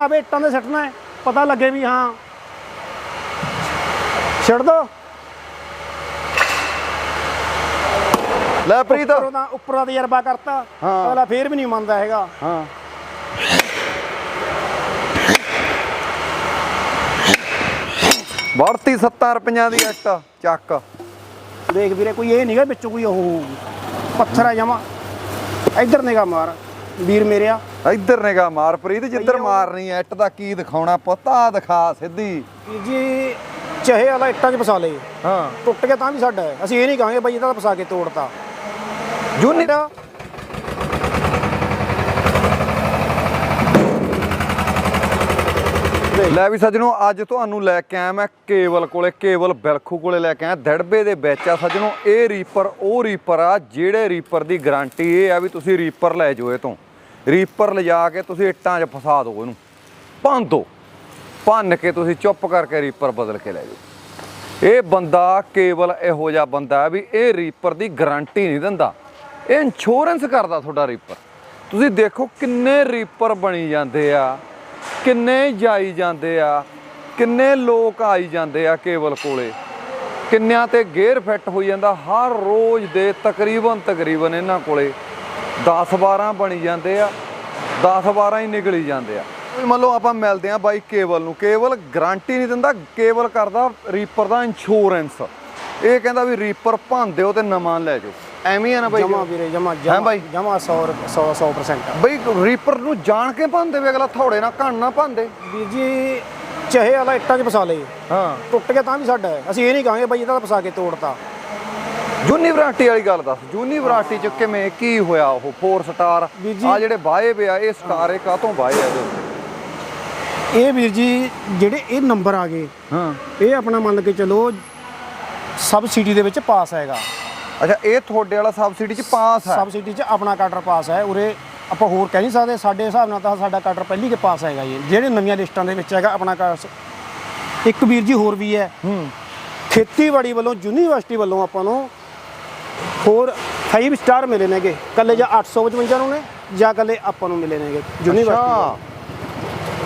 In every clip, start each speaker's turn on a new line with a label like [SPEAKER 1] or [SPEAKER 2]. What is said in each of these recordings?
[SPEAKER 1] ਆਵੇ ਇੱਟਾਂ ਦੇ ਸੱਟਣਾ ਹੈ ਪਤਾ ਲੱਗੇ ਵੀ ਹਾਂ। ਛੱਡ ਦੋ।
[SPEAKER 2] ਲੈ ਪ੍ਰੀਤ।
[SPEAKER 1] ਉੱਪਰੋਂ ਦਾ ਉੱਪਰੋਂ ਦਾ ਤਜਰਬਾ ਕਰਤਾ।
[SPEAKER 2] ਹਾਂ।
[SPEAKER 1] ਅਗਲਾ ਫੇਰ ਵੀ ਨਹੀਂ ਮੰਨਦਾ ਹੈਗਾ।
[SPEAKER 2] ਹਾਂ। ਵੜਤੀ 70 ਰੁਪਈਆਂ ਦੀ ਇੱਟ ਚੱਕ।
[SPEAKER 1] ਦੇਖ ਵੀਰੇ ਕੋਈ ਇਹ ਨਹੀਂਗਾ ਵਿੱਚੋਂ ਕੋਈ ਉਹ ਪੱਥਰ ਆ ਜਮਾ। ਇੱਧਰ ਨਿਗਾ ਮਾਰ। ਵੀਰ ਮੇਰਿਆ
[SPEAKER 2] ਇੱਧਰ ਨਿਗਾ ਮਾਰ ਪ੍ਰੀਤ ਜਿੱਧਰ ਮਾਰਨੀ ਐ ਇੱਟ ਦਾ ਕੀ ਦਿਖਾਉਣਾ ਪਤਾ ਦਿਖਾ ਸਿੱਧੀ।
[SPEAKER 1] ਜੀ ਚਾਹੇ ਵਾਲਾ ਇੱਟਾਂ 'ਚ ਫਸਾ ਲੇ
[SPEAKER 2] ਹਾਂ।
[SPEAKER 1] ਟੁੱਟ ਗਿਆ ਤਾਂ ਵੀ ਸਾਡਾ ਹੈ। ਅਸੀਂ ਇਹ ਨਹੀਂ ਕਹਾਂਗੇ ਬਈ ਇਹਦਾ ਤਾਂ ਫਸਾ ਕੇ ਤੋੜਤਾ।
[SPEAKER 2] ਜੂਨੀ ਲੈ ਵੀ ਸੱਜਣੋ ਅੱਜ ਤੁਹਾਨੂੰ ਲੈ ਕੇ ਆਇਆ ਮੈਂ ਕੇਵਲ ਕੋਲੇ ਕੇਵਲ ਬਿਲਖੂ ਕੋਲੇ ਲੈ ਕੇ ਆਇਆ। ਦੜਬੇ ਦੇ ਵਿੱਚ ਆ ਸੱਜਣੋ ਇਹ ਰੀਪਰ ਉਹ ਰੀਪਰ ਆ ਜਿਹੜੇ ਰੀਪਰ ਦੀ ਗਾਰੰਟੀ ਇਹ ਆ ਵੀ ਤੁਸੀਂ ਰੀਪਰ ਲੈ ਜਾਓ ਇਹ ਤੋਂ। ਰੀਪਰ ਲਿਜਾ ਕੇ ਤੁਸੀਂ ਇੱਟਾਂ 'ਚ ਫਸਾ ਦਿਓ ਇਹਨੂੰ। ਭੰਨ ਦਿਓ। ਭੰਨ ਕੇ ਤੁਸੀਂ ਚੁੱਪ ਕਰਕੇ ਰੀਪਰ ਬਦਲ ਕੇ ਲੈ ਜਾਓ। ਇਹ ਬੰਦਾ ਕੇਵਲ ਇਹੋ ਜਿਹਾ ਬੰਦਾ ਵੀ ਇਹ ਰੀਪਰ ਦੀ ਗਾਰੰਟੀ ਨਹੀਂ ਦਿੰਦਾ। ਇਹ ਇੰਸ਼ੋਰੈਂਸ ਕਰਦਾ ਤੁਹਾਡਾ ਰੀਪਰ ਤੁਸੀਂ ਦੇਖੋ ਕਿੰਨੇ ਰੀਪਰ ਬਣੀ ਜਾਂਦੇ ਆ, ਕਿੰਨੇ ਜਾਈ ਜਾਂਦੇ ਆ, ਕਿੰਨੇ ਲੋਕ ਆਈ ਜਾਂਦੇ ਆ ਕੇਵਲ ਕੋਲੇ। ਕਿੰਨਿਆਂ ਤੇ ਗੇਅਰ ਫਿੱਟ ਹੋਈ ਜਾਂਦਾ ਹਰ ਰੋਜ਼ ਦੇ ਤਕਰੀਬਨ ਤਕਰੀਬਨ ਇਹਨਾਂ ਕੋਲੇ। 10 12 ਬਣੀ ਜਾਂਦੇ ਆ 10 12 ਹੀ ਨਿਕਲੀ ਜਾਂਦੇ ਆ। ਵੀ ਮੰਨ ਲਓ ਆਪਾਂ ਮਿਲਦੇ ਆ ਬਾਈ ਕੇਵਲ ਨੂੰ ਕੇਵਲ ਗਾਰੰਟੀ ਨਹੀਂ ਦਿੰਦਾ ਕੇਵਲ ਕਰਦਾ ਰੀਪਰ ਦਾ ਇੰਸ਼ੋਰੈਂਸ ਇਹ ਕਹਿੰਦਾ ਵੀ ਰੀਪਰ ਭੰਨ ਦਿਓ ਤੇ ਨਵਾਂ ਲੈ ਜਾਓ। ਐਵੇਂ ਹੀ ਆ ਨਾ ਬਾਈ
[SPEAKER 1] ਜਮਾ ਵੀਰੇ ਜਮਾ
[SPEAKER 2] ਹੈਂ
[SPEAKER 1] ਜਮਾ
[SPEAKER 2] ਬਾਈ?
[SPEAKER 1] ਜਮਾ 100 100 100%
[SPEAKER 2] ਬਈ ਰੀਪਰ ਨੂੰ ਜਾਣ ਕੇ ਭੰਨ ਦੇਵੇ ਅਗਲਾ ਥੋੜੇ ਨਾਲ ਘਣ ਨਾ ਭੰਨ ਦੇ।
[SPEAKER 1] ਵੀਰ ਜੀ ਚਾਹੇ ਵਾਲਾ ਇੱਟਾਂ 'ਚ ਫਸਾ ਲੇ।
[SPEAKER 2] ਹਾਂ।
[SPEAKER 1] ਟੁੱਟ ਗਿਆ ਤਾਂ ਵੀ ਸਾਡਾ ਹੈ। ਅਸੀਂ ਇਹ ਨਹੀਂ ਕਹਾਂਗੇ ਬਈ ਇਹਦਾ ਤਾਂ ਫਸਾ ਕੇ ਤੋੜਤਾ।
[SPEAKER 2] ਜੂਨੀ ਵਰਾਇਟੀ ਵਾਲੀ ਗੱਲ ਦੱਸ ਜੂਨੀ ਵਰਾਇਟੀ ਚ ਕਿਵੇਂ ਕੀ ਹੋਇਆ ਉਹ 4 ਸਟਾਰ ਆ ਜਿਹੜੇ ਬਾਏ ਪਿਆ ਇਹ ਸਟਾਰ ਇਹ ਕਾਤੋਂ ਬਾਏ ਆ ਇਹਦੇ ਉੱਤੇ?
[SPEAKER 1] ਇਹ ਵੀਰ ਜੀ ਜਿਹੜੇ ਇਹ ਨੰਬਰ ਆ ਗਏ
[SPEAKER 2] ਹਾਂ।
[SPEAKER 1] ਇਹ ਆਪਣਾ ਮੰਨ ਕੇ ਚਲੋ ਸਬਸਿਡੀ ਦੇ ਵਿੱਚ ਪਾਸ ਹੈਗਾ।
[SPEAKER 2] ਅੱਛਾ ਇਹ ਤੁਹਾਡੇ ਵਾਲਾ ਸਬਸਿਡੀ ਚ ਪਾਸ ਹੈ?
[SPEAKER 1] ਸਬਸਿਡੀ 'ਚ ਆਪਣਾ ਕਾਡਰ ਪਾਸ ਹੈ ਉਰੇ ਆਪਾਂ ਹੋਰ ਕਹਿ ਨਹੀਂ ਸਕਦੇ ਸਾਡੇ ਹਿਸਾਬ ਨਾਲ ਤਾਂ ਸਾਡਾ ਕਾਡਰ ਪਹਿਲੀ ਕੇ ਪਾਸ ਹੈਗਾ ਜੀ। ਜਿਹੜੇ ਨਵੀਆਂ ਲਿਸਟਾਂ ਦੇ ਵਿੱਚ ਹੈਗਾ ਆਪਣਾ ਇੱਕ ਵੀਰ ਜੀ ਹੋਰ ਵੀ ਹੈ।
[SPEAKER 2] ਹੂੰ।
[SPEAKER 1] ਖੇਤੀਬਾੜੀ ਵੱਲੋਂ ਯੂਨੀਵਰਸਿਟੀ ਵੱਲੋਂ ਆਪਾਂ ਨੂੰ ਹੋਰ 5 ਸਟਾਰ ਮਿਲੇ ਨੇਗੇ। ਕੱਲੇ ਜਾਂ 855 ਨੂੰ ਨੇ ਜਾਂ ਕੱਲੇ ਆਪਾਂ ਨੂੰ ਮਿਲੇ ਨੇਗੇ। ਯੂਨੀਵਰਸਿਟੀ।
[SPEAKER 2] ਅੱਛਾ।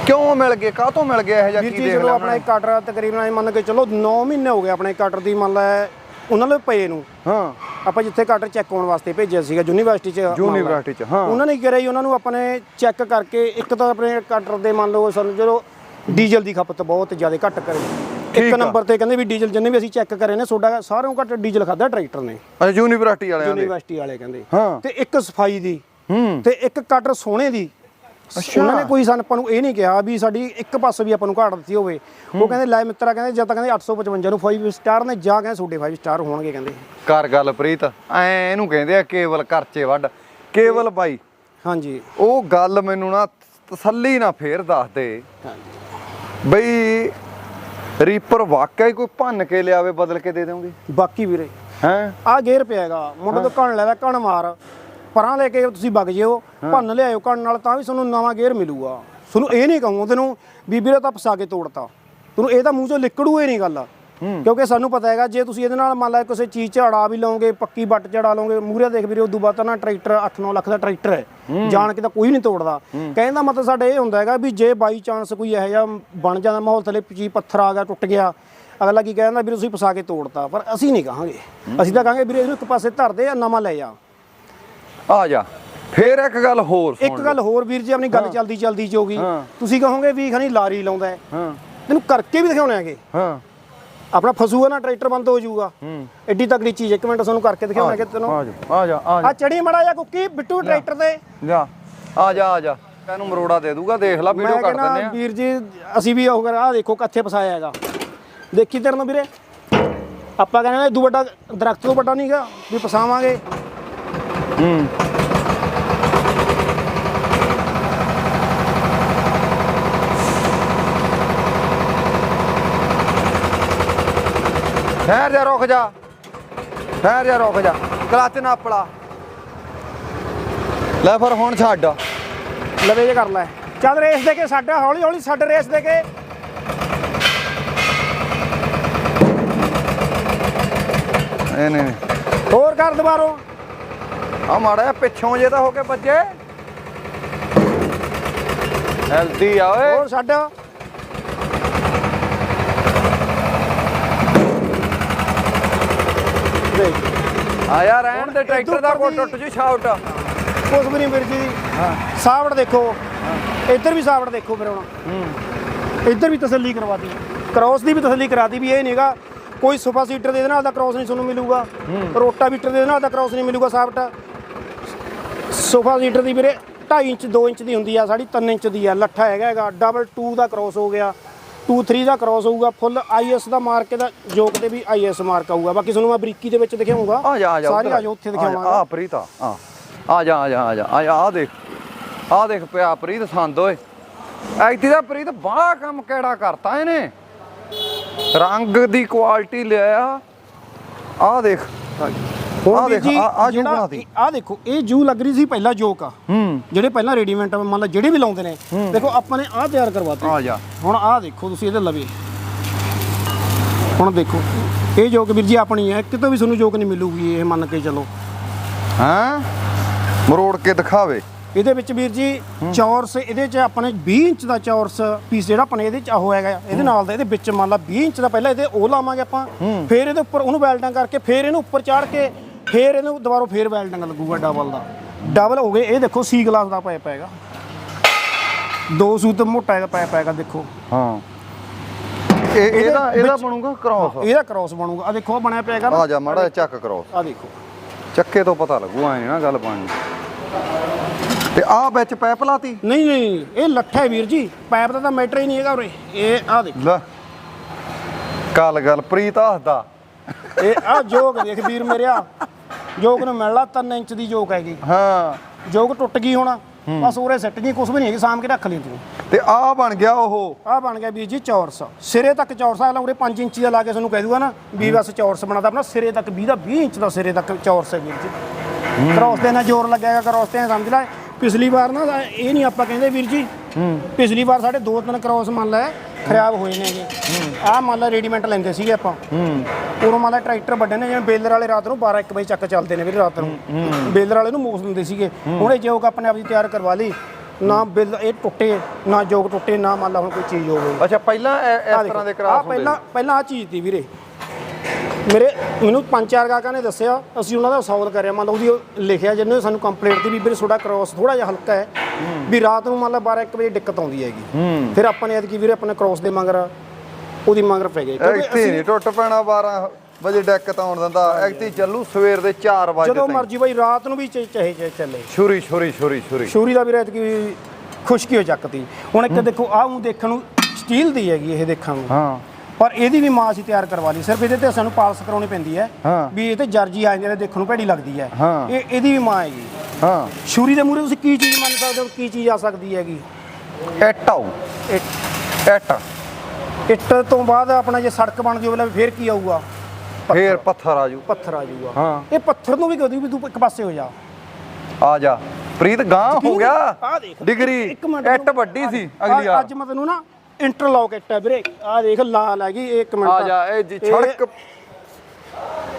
[SPEAKER 2] ਕਿਉਂ ਮਿਲ ਗਏ? ਕਾਤੋਂ ਮਿਲ ਗਿਆ ਇਹ
[SPEAKER 1] ਵੀਰ
[SPEAKER 2] ਕੀ
[SPEAKER 1] ਜੀ
[SPEAKER 2] ਦੇਖ
[SPEAKER 1] ਜਦੋਂ
[SPEAKER 2] ਲਿਆ
[SPEAKER 1] ਆਪਣਾ ਇੱਕ ਕਾਡਰ ਤਕਰੀਬਨ ਐਂ ਮੰਨ ਕੇ ਚਲੋ 9 ਮਹੀਨੇ ਹੋ ਗਏ ਆਪਣੇ ਕਾਡਰ ਦੀ ਮੰਨ ਲੈ ਉਹਨਾਂ ਨੂੰ ਪਏ ਨੂੰ।
[SPEAKER 2] ਹਾਂ।
[SPEAKER 1] ਆਪਾਂ ਜਿੱਥੇ ਕਾਡਰ ਚੈੱਕ ਹੋਣ ਵਾਸਤੇ ਭੇਜਿਆ ਸੀਗਾ ਯੂਨੀਵਰਸਿਟੀ 'ਚ
[SPEAKER 2] ਯੂਨੀਵਰਸਿਟੀ ਚ ਹਾਂ।
[SPEAKER 1] ਉਹਨਾਂ ਨੇ ਕੀ ਕਰਿਆ ਜੀ ਉਹਨਾਂ ਨੂੰ ਆਪਣੇ ਚੈੱਕ ਕਰਕੇ ਇੱਕ ਤਾਂ ਆਪਣੇ ਕਾਡਰ ਦੇ ਮੰਨ ਲਓ ਸਾਨੂੰ ਜਦੋਂ ਡੀਜ਼ਲ ਦੀ ਖਪਤ ਬਹੁਤ ਜ਼ਿਆਦਾ ਘੱਟ ਕਰੇ। ਇੱਕ। ਨੰਬਰ ਤੇ ਕਹਿੰਦੇ ਵੀ ਡੀਜ਼ਲ ਜਿੰਨੇ ਵੀ ਅਸੀਂ ਚੈੱਕ ਕਰੇ ਨੇ ਤੁਹਾਡਾ ਸਾਰਿਆਂ ਘੱਟ ਡੀਜ਼ਲ ਖਾਦਾ ਟਰੈਕਟਰ ਨੇ।
[SPEAKER 2] ਅੱਛਾ ਯੂਨੀਵਰਸਿਟੀ ਵਾਲਿਆਂ ਦੇ?
[SPEAKER 1] ਯੂਨੀਵਰਸਿਟੀ ਵਾਲੇ ਕਹਿੰਦੇ।
[SPEAKER 2] ਹਾਂ।
[SPEAKER 1] ਤੇ ਇੱਕ ਸਫ਼ਾਈ ਦੀ
[SPEAKER 2] ਹੂੰ।
[SPEAKER 1] ਤੇ ਇੱਕ ਕਾਡਰ ਸੋਨੇ ਦੀ।
[SPEAKER 2] ਅੱਛਾ।
[SPEAKER 1] ਉਹਨਾਂ ਨੇ ਕੋਈ ਸਾਨੂੰ ਆਪਾਂ ਨੂੰ ਇਹ ਨਹੀਂ ਕਿਹਾ ਵੀ ਸਾਡੀ ਇੱਕ ਪਾਸੇ ਵੀ ਆਪਾਂ ਨੂੰ ਘਾਟ ਦਿੱਤੀ ਹੋਵੇ। ਉਹ ਕਹਿੰਦੇ ਲੈ ਮਿੱਤਰਾ ਕਹਿੰਦੇ ਜਦ ਤੱਕ ਕਹਿੰਦੇ 855 ਨੂੰ 5 ਸਟਾਰ ਨੇ ਜਾਂ ਕਹਿੰਦੇ ਤੁਹਾਡੇ 5 ਸਟਾਰ ਹੋਣਗੇ ਕਹਿੰਦੇ।
[SPEAKER 2] ਕਰ ਗੱਲ ਪ੍ਰੀਤ ਐ ਇਹਨੂੰ ਕਹਿੰਦੇ ਆ ਕੇਵਲ ਕਰਚੇ ਵੱਡ ਕੇਵਲ ਬਾਈ।
[SPEAKER 1] ਹਾਂਜੀ।
[SPEAKER 2] ਉਹ ਗੱਲ ਮੈਨੂੰ ਨਾ ਤਸੱਲੀ ਨਾ ਫੇਰ ਦੱਸ ਦੇ।
[SPEAKER 1] ਹਾਂਜੀ।
[SPEAKER 2] ਬਈ ਰੀਪਰ ਵਾਕਿਆ ਕੋਈ ਭੰਨ ਕੇ ਲਿਆਵੇ ਬਦਲ ਕੇ ਦੇ ਦੇਵੋਗੇ
[SPEAKER 1] ਬਾਕੀ ਵੀਰੇ
[SPEAKER 2] ਹੈ?
[SPEAKER 1] ਆ ਗੇਅਰ ਪਿਆਗਾ ਮੁੰਡੇ ਤੋਂ ਕਣ ਲੈਦਾ ਕਣ ਮਾਰ। ਪਰਾਂ ਲੈ ਕੇ ਤੁਸੀਂ ਵਗ ਜਿਓ ਭੰਨ ਲਿਆਇਓ ਕਣ ਨਾਲ ਤਾਂ ਵੀ ਤੁਹਾਨੂੰ ਨਵਾਂ ਗੇਅਰ ਮਿਲੂਗਾ। ਤੁਹਾਨੂੰ ਇਹ ਨਹੀਂ ਕਹੂੰ ਤੈਨੂੰ ਬੀਬੀ ਦਾ ਤਾਂ ਫਸਾ ਕੇ ਤੋੜਤਾ। ਤੁਹਾਨੂੰ ਇਹ ਤਾਂ ਮੂੰਹ ਚੋਂ ਲਿਕੜੂ ਹੀ ਨਹੀਂ ਗੱਲ। ਕਿਉਂਕਿ ਸਾਨੂੰ ਪਤਾ ਹੈਗਾ ਜੇ ਤੁਸੀਂ ਇਹਦੇ ਨਾਲ ਮੰਨ ਲਾ ਕਿਸੇ ਚੀਜ਼ ਅੜਾ ਵੀ ਲਓਗੇ ਪੱਕੀ ਬੱਟ ਚੜਾ ਲਓਗੇ ਮੂਹਰੇ ਦੇਖ ਵੀਰੇ ਉਦੋਂ ਬਾਅਦ ਤਾਂ ਨਾ ਟਰੈਕਟਰ 8-9 ਲੱਖ ਦਾ ਟਰੈਕਟਰ ਹੈ। ਜਾਣ ਕੇ ਤਾਂ ਕੋਈ ਨਹੀਂ ਤੋੜਦਾ। ਕਹਿਣ ਦਾ ਮਤਲਬ ਸਾਡੇ ਇਹ ਹੁੰਦਾ ਹੈਗਾ ਵੀ ਜੇ ਬਾਈ ਚਾਂਸ ਕੋਈ ਇਹੋ ਜਿਹਾ ਬਣ ਜਾਂਦਾ ਮਾਹੌਲ ਥਲੇ ਚੀਜ਼ ਪੱਥਰ ਆ ਗਿਆ ਟੁੱਟ ਗਿਆ ਅਗਲਾ ਕੀ ਕਹਿੰਦਾ ਵੀਰੇ ਤੁਸੀਂ ਫਸਾ ਕੇ ਤੋੜਤਾ ਪਰ ਅਸੀਂ ਨਹੀਂ ਕਹਾਂਗੇ। ਅਸੀਂ ਤਾਂ ਕਹਾਂਗੇ ਵੀਰੇ ਇਹਨੂੰ ਇੱਕ ਪਾਸੇ ਧਰ ਦੇ ਨਵਾਂ ਲੈ ਜਾ।
[SPEAKER 2] ਆ ਜਾ। ਫੇਰ ਇੱਕ ਗੱਲ ਹੋਰ
[SPEAKER 1] ਇੱਕ ਗੱਲ ਹੋਰ ਵੀਰ ਜੀ ਆਪਣੀ ਗੱਲ ਚੱਲਦੀ ਚੱਲਦੀ ਚ ਹੋ। ਗਈ। ਤੁਸੀਂ ਕਹੋਗੇ ਵੀ ਖਣੀ ਲਾਰੀ ਲਾਉਂਦਾ ਤੈਨੂੰ ਕਰਕੇ ਵੀ ਦਿਖਾਉਣੇ ਹੈਗੇ।
[SPEAKER 2] ਹਾਂ।
[SPEAKER 1] ਆਪਣਾ ਫਸੂਗਾ ਨਾ ਟਰੈਕਟਰ ਬੰਦ ਹੋ ਜਾਊਗਾ।
[SPEAKER 2] ਹੂੰ।
[SPEAKER 1] ਐਡੀ ਤਕੜੀ ਚੀਜ਼ ਇੱਕ ਮਿੰਟ ਤੁਹਾਨੂੰ ਕਰਕੇ ਦਿਖਾਉਣੇ ਕਿ ਤੈਨੂੰ।
[SPEAKER 2] ਆ ਜਾ ਆ ਜਾ ਆ
[SPEAKER 1] ਚੜੀ ਮੜਾ ਜਾ ਕੁੱਕੀ ਬਿੱਟੂ ਟਰੈਕਟਰ ਤੇ।
[SPEAKER 2] ਜਾ ਆ ਜਾ ਆ ਜਾ। ਇਹਨੂੰ ਮਰੋੜਾ ਦੇ ਦੂਗਾ ਦੇਖ ਲੈ ਵੀਡੀਓ
[SPEAKER 1] ਕਹਿੰਦਾ
[SPEAKER 2] ਦਿੰਦੇ ਆ।
[SPEAKER 1] ਵੀਰ ਜੀ ਅਸੀਂ ਵੀ ਉਹ ਕਰ। ਆ ਦੇਖੋ ਕੱਥੇ ਫਸਾਇਆ ਹੈਗਾ। ਦੇਖੀ ਤੇਰੇ ਨੂੰ ਵੀਰੇ? ਆਪਾਂ ਕਹਿੰਦੇ ਦੂ ਵੱਡਾ ਦਰਖਤ ਤੋਂ ਵੱਡਾ ਨਹੀਂਗਾ ਵੀ ਫਸਾਵਾਂਗੇ।
[SPEAKER 2] ਹੂੰ। ਠਹਿਰ ਜਾ ਰੁਕ ਜਾ। ਠਹਿਰ ਜਾ ਰੁਕ ਜਾ। ਕਲੱਚ ਨਾ ਆਪਲਾ ਲੈ ਫਿਰ ਹੁਣ ਛੱਡ।
[SPEAKER 1] ਲਵੇ ਜੇ ਕਰ ਲੈ। ਚੱਲ ਰੇਸ ਦੇ ਕੇ ਸਾਡਾ ਹੌਲੀ ਹੌਲੀ ਛੱਡ ਰੇਸ ਦੇ ਕੇ।
[SPEAKER 2] ਇਹ ਨਹੀਂ
[SPEAKER 1] ਹੋਰ ਕਰ ਦੁਬਾਰੋਂ।
[SPEAKER 2] ਆ ਮਾੜਾ ਪਿੱਛੋਂ ਜੇ ਤਾਂ ਹੋ ਕੇ ਵੱਜੇ। ਹੈਲਦੀ ਆ ਓਏ।
[SPEAKER 1] ਹੋਰ ਛੱਡ।
[SPEAKER 2] ਆ ਯਾਰ ਰਹਿਣ ਦੇ ਟਰੈਕਟਰ ਦਾ ਕੋ ਟੁੱਟ ਜੂ ਸ਼ਾਫਟ
[SPEAKER 1] ਕੁਛ ਵੀ ਨਹੀਂ ਵੀਰ ਜੀ।
[SPEAKER 2] ਹਾਂ।
[SPEAKER 1] ਸਾਵੜ ਦੇਖੋ। ਇੱਧਰ ਵੀ ਸਾਵੜ ਦੇਖੋ ਫਿਰ ਹੁਣ।
[SPEAKER 2] ਹੂੰ।
[SPEAKER 1] ਇੱਧਰ ਵੀ ਤਸੱਲੀ ਕਰਵਾਤੀ। ਕ੍ਰੋਸ ਦੀ ਵੀ ਤਸੱਲੀ ਕਰਾਤੀ ਵੀ ਇਹ ਨਹੀਂਗਾ ਕੋਈ ਸੁਪਰ ਸੀਟਰ ਦੇ ਨਾਲ ਦਾ ਕ੍ਰੋਸ ਨਹੀਂ ਤੁਹਾਨੂੰ ਮਿਲੂਗਾ। ਰੋਟਾ ਵੀਟਰ ਦੇ ਨਾਲ ਦਾ ਕ੍ਰੋਸ ਨਹੀਂ ਮਿਲੂਗਾ ਸਾਫਟ ਸੋਫਾ ਸੀਟਰ ਦੀ ਵੀਰੇ 2.5 ਇੰਚ 2 ਇੰਚ ਦੀ ਹੁੰਦੀ ਆ ਸਾਡੀ 3 ਇੰਚ ਦੀ ਆ। ਲੱਠਾ ਹੈਗਾ ਹੈਗਾ ਡਬਲ 2 ਦਾ ਕ੍ਰੋਸ ਹੋ ਗਿਆ। 2 3 ਦਾ ਕ੍ਰੋਸ ਹੋਊਗਾ ਫੁੱਲ ਆਈਐਸ ਦਾ ਮਾਰਕ ਇਹਦਾ ਜੋਕ ਤੇ ਵੀ ਆਈਐਸ ਮਾਰਕ ਆਊਗਾ। ਬਾਕੀ ਤੁਹਾਨੂੰ ਮੈਂ ਬਰੀਕੀ ਦੇ ਵਿੱਚ ਦਿਖਾਉਂਗਾ।
[SPEAKER 2] ਆ ਜਾ ਆ ਜਾ
[SPEAKER 1] ਸਾਰੀ ਆ ਜਾ। ਉੱਥੇ
[SPEAKER 2] ਆ
[SPEAKER 1] ਦਿਖਾਵਾਂਗਾ
[SPEAKER 2] ਪ੍ਰੀਤਾ ਆ ਆ। ਜਾ ਆ ਜਾ ਆ ਜਾ ਆ ਜਾ ਆ ਦੇਖ। ਆ ਦੇਖ ਪਿਆ ਪ੍ਰੀਤ ਸੰਦ ਓਏ। ਐਤੀ ਦਾ ਪ੍ਰੀਤ ਬਾਹਲਾ ਕੰਮ ਕਿਹੜਾ ਕਰਤਾ ਇਹਨੇ। ਰੰਗ ਦੀ ਕੁਆਲਿਟੀ ਲਿਆ ਆ ਦੇਖ। ਆ ਦੇਖ ਆ ਆ ਜੋ ਬਣਾਤੀ
[SPEAKER 1] ਆ ਦੇਖੋ ਇਹ ਜੂ ਲੱਗ ਰਹੀ ਸੀ ਪਹਿਲਾਂ ਜੋਕ ਆ।
[SPEAKER 2] ਹੂੰ।
[SPEAKER 1] ਜਿਹੜੇ ਪਹਿਲਾਂ ਰੈਡੀਮੇਡ ਮੰਨ ਲਾ ਜਿਹੜੇ ਵੀ ਲਾਉਂਦੇ ਨੇ। ਦੇਖੋ ਆਪਾਂ ਨੇ ਆਹ ਤਿਆਰ ਕਰਵਾਤੇ।
[SPEAKER 2] ਆ ਜਾ।
[SPEAKER 1] ਹੁਣ ਆਹ ਦੇਖੋ ਤੁਸੀਂ ਇਹਦੇ ਲਵੇ। ਹੁਣ ਦੇਖੋ ਇਹ ਜੋਕ ਵੀਰ ਜੀ ਆਪਣੀ ਹੈ ਕਿਤੋਂ ਵੀ ਤੁਹਾਨੂੰ ਜੋਕ ਨਹੀਂ ਮਿਲੂਗੀ ਇਹ ਮੰਨ ਕੇ ਚੱਲੋ।
[SPEAKER 2] ਹਾਂ? ਮਰੋੜ ਕੇ ਦਿਖਾਵੇ।
[SPEAKER 1] ਇਹਦੇ ਵਿੱਚ ਵੀਰ ਜੀ ਚੌਰਸ ਇਹਦੇ ਚ ਆਪਣੇ 20 ਇੰਚ ਦਾ ਚੌਰਸ ਪੀਸ ਜਿਹੜਾ ਆਪਣੇ ਇਹਦੇ ਚ ਹੋਇਆ ਹੈਗਾ ਇਹਦੇ ਨਾਲ ਦਾ ਇਹਦੇ ਵਿੱਚ ਮੰਨ ਲਾ 20 ਇੰਚ ਦਾ ਪਹਿਲਾਂ ਇਹਦੇ ਉਹ ਲਾਵਾਂਗੇ ਆਪਾਂ। ਫਿਰ ਇਹਦੇ ਉੱਪਰ ਉਹਨੂੰ ਵੈਲਡਿੰਗ ਕਰਕੇ ਫਿਰ ਇਹਨੂੰ ਉੱਪਰ ਚਾੜ ਕੇ ਫਿਰ ਇਹਨੂੰ ਦੁਬਾਰਾ ਫਿਰ ਵੈਲਡਿੰਗ ਲੱਗੂਗਾ ਡਬਲ ਦਾ। ਡਬਲ ਹੋ ਗਏ ਇਹ ਦੇਖੋ ਸੀ ਗਲਾਸ ਦਾ ਪਾਈਪ ਹੈਗਾ। ਦੋ ਸੂਤ ਮੋਟਾ ਇਹਦਾ ਪਾਈਪ ਹੈਗਾ ਦੇਖੋ।
[SPEAKER 2] ਹਾਂ। ਇਹ ਇਹਦਾ ਇਹਦਾ ਬਣੂਗਾ ਕ੍ਰਾਸ
[SPEAKER 1] ਇਹਦਾ ਕ੍ਰਾਸ ਬਣੂਗਾ। ਆ ਦੇਖੋ ਬਣਿਆ ਪਿਆ ਹੈਗਾ
[SPEAKER 2] ਆ ਜਾ ਮਾੜਾ ਚੱਕ ਕ੍ਰਾਸ
[SPEAKER 1] ਆ ਦੇਖੋ।
[SPEAKER 2] ਚੱਕੇ ਤੋਂ ਪਤਾ ਲੱਗੂ ਐ ਨਾ ਗੱਲ ਬਣਨੀ ਤੇ ਆ ਵਿੱਚ ਪੈਪ ਲਾਤੀ?
[SPEAKER 1] ਨਹੀਂ ਨਹੀਂ ਇਹ ਲੱਠਾ ਹੈ ਵੀਰ ਜੀ। ਪਾਈਪ ਦਾ ਤਾਂ ਮੈਟਰ ਹੀ ਨਹੀਂ ਹੈਗਾ ਉਰੇ। ਇਹ ਆ ਦੇਖੋ।
[SPEAKER 2] ਲੈ। ਕੱਲ ਗੱਲ ਪ੍ਰੀਤ ਹੱਸਦਾ
[SPEAKER 1] ਇਹ ਆ ਜੋਕ ਦੇਖ ਵੀਰ ਮੇਰਿਆ। ਜੋਕ ਨੂੰ ਮਿਲ ਲਾ 3 ਇੰਚ ਦੀ ਜੋਕ ਹੈਗੀ।
[SPEAKER 2] ਹਾਂ।
[SPEAKER 1] ਜੋਕ ਟੁੱਟ ਗਈ ਹੁਣ ਬਸ ਉਰੇ ਸੱਟ ਗਈ ਕੁਝ ਵੀ ਨਹੀਂ ਹੈਗੀ ਸਾਂਭ ਕੇ ਰੱਖ ਲਈ ਤੂੰ।
[SPEAKER 2] ਤੇ ਆ ਬਣ ਗਿਆ ਉਹ।
[SPEAKER 1] ਆ ਬਣ ਗਿਆ ਵੀਰ ਜੀ ਚੌਰਸ। ਸਿਰੇ ਤੱਕ ਚੌਰਸ ਆ ਲਾ ਉਰੇ 5 ਇੰਚੀ ਦਾ ਲਾ ਕੇ ਤੁਹਾਨੂੰ ਕਹਿ ਦੂਗਾ ਨਾ ਵੀ ਬਸ ਚੌਰਸ ਬਣਾਦਾ ਆਪਣਾ ਸਿਰੇ ਤੱਕ 20 ਦਾ 20 ਇੰਚ ਦਾ ਸਿਰੇ ਤੱਕ ਚੌਰਸ ਹੈ ਵੀਰ ਜੀ। ਕ੍ਰੋਸ ਦੇ ਨਾਲ ਜ਼ੋਰ ਲੱਗਿਆਗਾ ਕ੍ਰੋਸ ਤੇ ਸਮਝ ਲੈ। ਪਿਛਲੀ ਵਾਰ ਨਾ ਇਹ ਨਹੀਂ ਆਪਾਂ ਕਹਿੰਦੇ ਵੀਰ ਜੀ। ਪਿਛਲੀ ਵਾਰ ਸਾਡੇ ਦੋ ਤਿੰਨ ਕ੍ਰੋਸ ਮੰਨ ਲੈ ਖਰਾਬ ਹੋਏ ਨੇਗੇ ਆਹ ਮੰਨ ਲੈ ਰੈਡੀਮੈਂਟ ਲੈਂਦੇ ਸੀਗੇ ਆਪਾਂ।
[SPEAKER 2] ਹੂੰ
[SPEAKER 1] ਉਰੋਂ ਮੰਨ ਲੈ ਟਰੈਕਟਰ ਵੱਡੇ ਨੇ ਜਿਵੇਂ ਬੇਲਰ ਵਾਲੇ ਰਾਤ ਨੂੰ 12 1 ਵਜੇ ਚੱਕ ਚੱਲਦੇ ਨੇ ਵੀਰੇ ਰਾਤ ਨੂੰ। ਬੇਲਰ ਵਾਲੇ ਨੂੰ ਮੋਸ ਦਿੰਦੇ ਸੀਗੇ। ਹੁਣ ਇਹ ਜੋਕ ਆਪਣੇ ਆਪ ਦੀ ਤਿਆਰ ਕਰਵਾ ਲਈ। ਨਾ ਬਿੱਲ ਇਹ ਟੁੱਟੇ ਨਾ ਜੋਕ ਟੁੱਟੇ ਨਾ ਮੰਨ ਲਾ ਹੁਣ ਕੋਈ ਚੀਜ਼ ਹੋਵੇ
[SPEAKER 2] ਅੱਛਾ ਪਹਿਲਾਂ ਇਹ- ਇਸ ਤਰ੍ਹਾਂ ਦੇ ਕ੍ਰਾਸ ਹੁੰਦੇ
[SPEAKER 1] ਪਹਿਲਾਂ ਪਹਿਲਾਂ ਆ ਚੀਜ਼ ਦੀ ਵੀਰੇ। ਮੇਰੇ ਮੈਨੂੰ ਪੰਜ ਚਾਰ ਗਾਹਕਾਂ ਨੇ ਦੱਸਿਆ ਅਸੀਂ ਉਹਨਾਂ ਦਾ ਸੌਲ ਕਰਿਆ ਮੰਨ ਲਓ ਉਹਦੀ ਉਹ ਲਿਖਿਆ ਜਿਹਨੇ ਸਾਨੂੰ ਕੰਪਲੇਂਟ ਦੀ ਵੀ ਵੀਰੇ ਤੁਹਾਡਾ ਕ੍ਰਾਸ ਥੋੜਾ ਜਿਹਾ ਹਲਕਾ ਹੈ ਵੀ ਰਾਤ ਨੂੰ ਮੰਨ ਲਾ 12 1 ਵਜੇ ਦਿੱਕਤ ਆਉਂਦੀ ਹੈਗੀ। ਫਿਰ ਆਪਾਂ ਨੇ ਐਤਕੀ ਵੀਰੇ ਆਪਣੇ ਕ੍ਰਾਸ ਦੇ ਮਗਰ ਉਹਦੀ ਮਗਰ ਪੈ ਗਏ। ਕਿਉਂਕਿ
[SPEAKER 2] ਐਕਟੀ ਨਹੀਂ ਟੁੱਟ ਪੈਣਾ 12 ਵਜੇ ਡੈਕ ਤਾਂ ਆਉਣ ਦਿੰਦਾ। ਐਕਟੀ ਚੱਲੂ ਸਵੇਰ ਦੇ 4 ਵਜੇ
[SPEAKER 1] ਜਦੋਂ। ਮਰਜ਼ੀ ਬਾਈ ਰਾਤ ਨੂੰ ਵੀ ਚਾਹੇ ਚਾਹੇ ਚੱਲੇ।
[SPEAKER 2] ਛੁਰੀ ਛੁਰੀ ਛੁਰੀ ਛੁਰੀ।
[SPEAKER 1] ਸ਼ੂਰੀ ਦਾ ਵੀ ਰੈਤ ਕੀ ਖੁਸ਼ਕੀ ਹੋ ਚੱਕਦੀ ਹੁਣ ਇੱਕ ਦੇਖੋ ਆਹ ਨੂੰ ਦੇਖਣ ਨੂੰ ਸਟੀਲ ਦੀ ਹੈਗੀ ਇਹ ਦੇਖਣ ਨੂੰ।
[SPEAKER 2] ਹਾਂ।
[SPEAKER 1] ਪਰ ਇਹਦੀ ਵੀ ਮਾਂ ਅਸੀਂ ਤਿਆਰ ਕਰਵਾ ਲਈ। ਸਿਰਫ ਇਹਦੇ ਤੇ ਸਾਨੂੰ ਪਾਲਸ ਕਰਾਉਣੀ ਪੈਂਦੀ ਹੈ
[SPEAKER 2] ਹਾਂ।
[SPEAKER 1] ਵੀ ਇਹ ਤੇ ਜਰਜੀ ਆ ਜਾਂਦੀ ਦੇਖਣ ਨੂੰ ਭੈੜੀ ਲੱਗਦੀ ਹੈ।
[SPEAKER 2] ਹਾਂ।
[SPEAKER 1] ਇਹ ਇਹਦੀ ਵੀ ਮਾਂ ਹੈਗੀ
[SPEAKER 2] ਹਾਂ।
[SPEAKER 1] ਸ਼ੂਰੀ ਦੇ ਮੂਰੇ ਤੁਸੀਂ ਕੀ ਚੀਜ਼ ਮੰਨ ਸਕਦੇ ਹੋ ਕੀ ਚੀਜ਼ ਆ ਸਕਦੀ ਹੈਗੀ?
[SPEAKER 2] ਐਟਾਉ ਐਟ
[SPEAKER 1] ਇੱਟ। ਤੋਂ ਬਾਅਦ ਆਪਣਾ ਜੇ ਸੜਕ ਬਣ ਜਾਵੇ ਫਿਰ ਕੀ ਆਊਗਾ?
[SPEAKER 2] ਫੇਰ ਪੱਥਰ ਆਜੂ
[SPEAKER 1] ਪੱਥਰ ਆ ਜਾਊਗਾ
[SPEAKER 2] ਹਾਂ।
[SPEAKER 1] ਇਹ ਪੱਥਰ ਨੂੰ ਵੀ ਕਹਦੀ ਵੀ ਤੂੰ ਇੱਕ ਪਾਸੇ ਹੋ ਜਾ।
[SPEAKER 2] ਆ ਜਾ। ਪ੍ਰੀਤ ਗਾਂ ਹੋ ਗਿਆ।
[SPEAKER 1] ਦੇਖ।
[SPEAKER 2] ਡਿਗਰੀ।
[SPEAKER 1] ਇੱਕ ਮਿੰਟ
[SPEAKER 2] ਐਟ ਵੱਡੀ ਸੀ ਅਗਲੀ ਵਾਰ।
[SPEAKER 1] ਅੱਜ ਮੈਂ ਤੈਨੂੰ ਨਾ ਇੰਟਰਲੌਕ ਇੱਟ ਹੈ ਵੀਰੇ। ਆ ਦੇਖ ਲਾਲ ਹੈਗੀ ਇਹ ਇੱਕ ਮਿੰਟ
[SPEAKER 2] ਆ ਜਾ ਇਹ ਜੀ ਛੜਕ।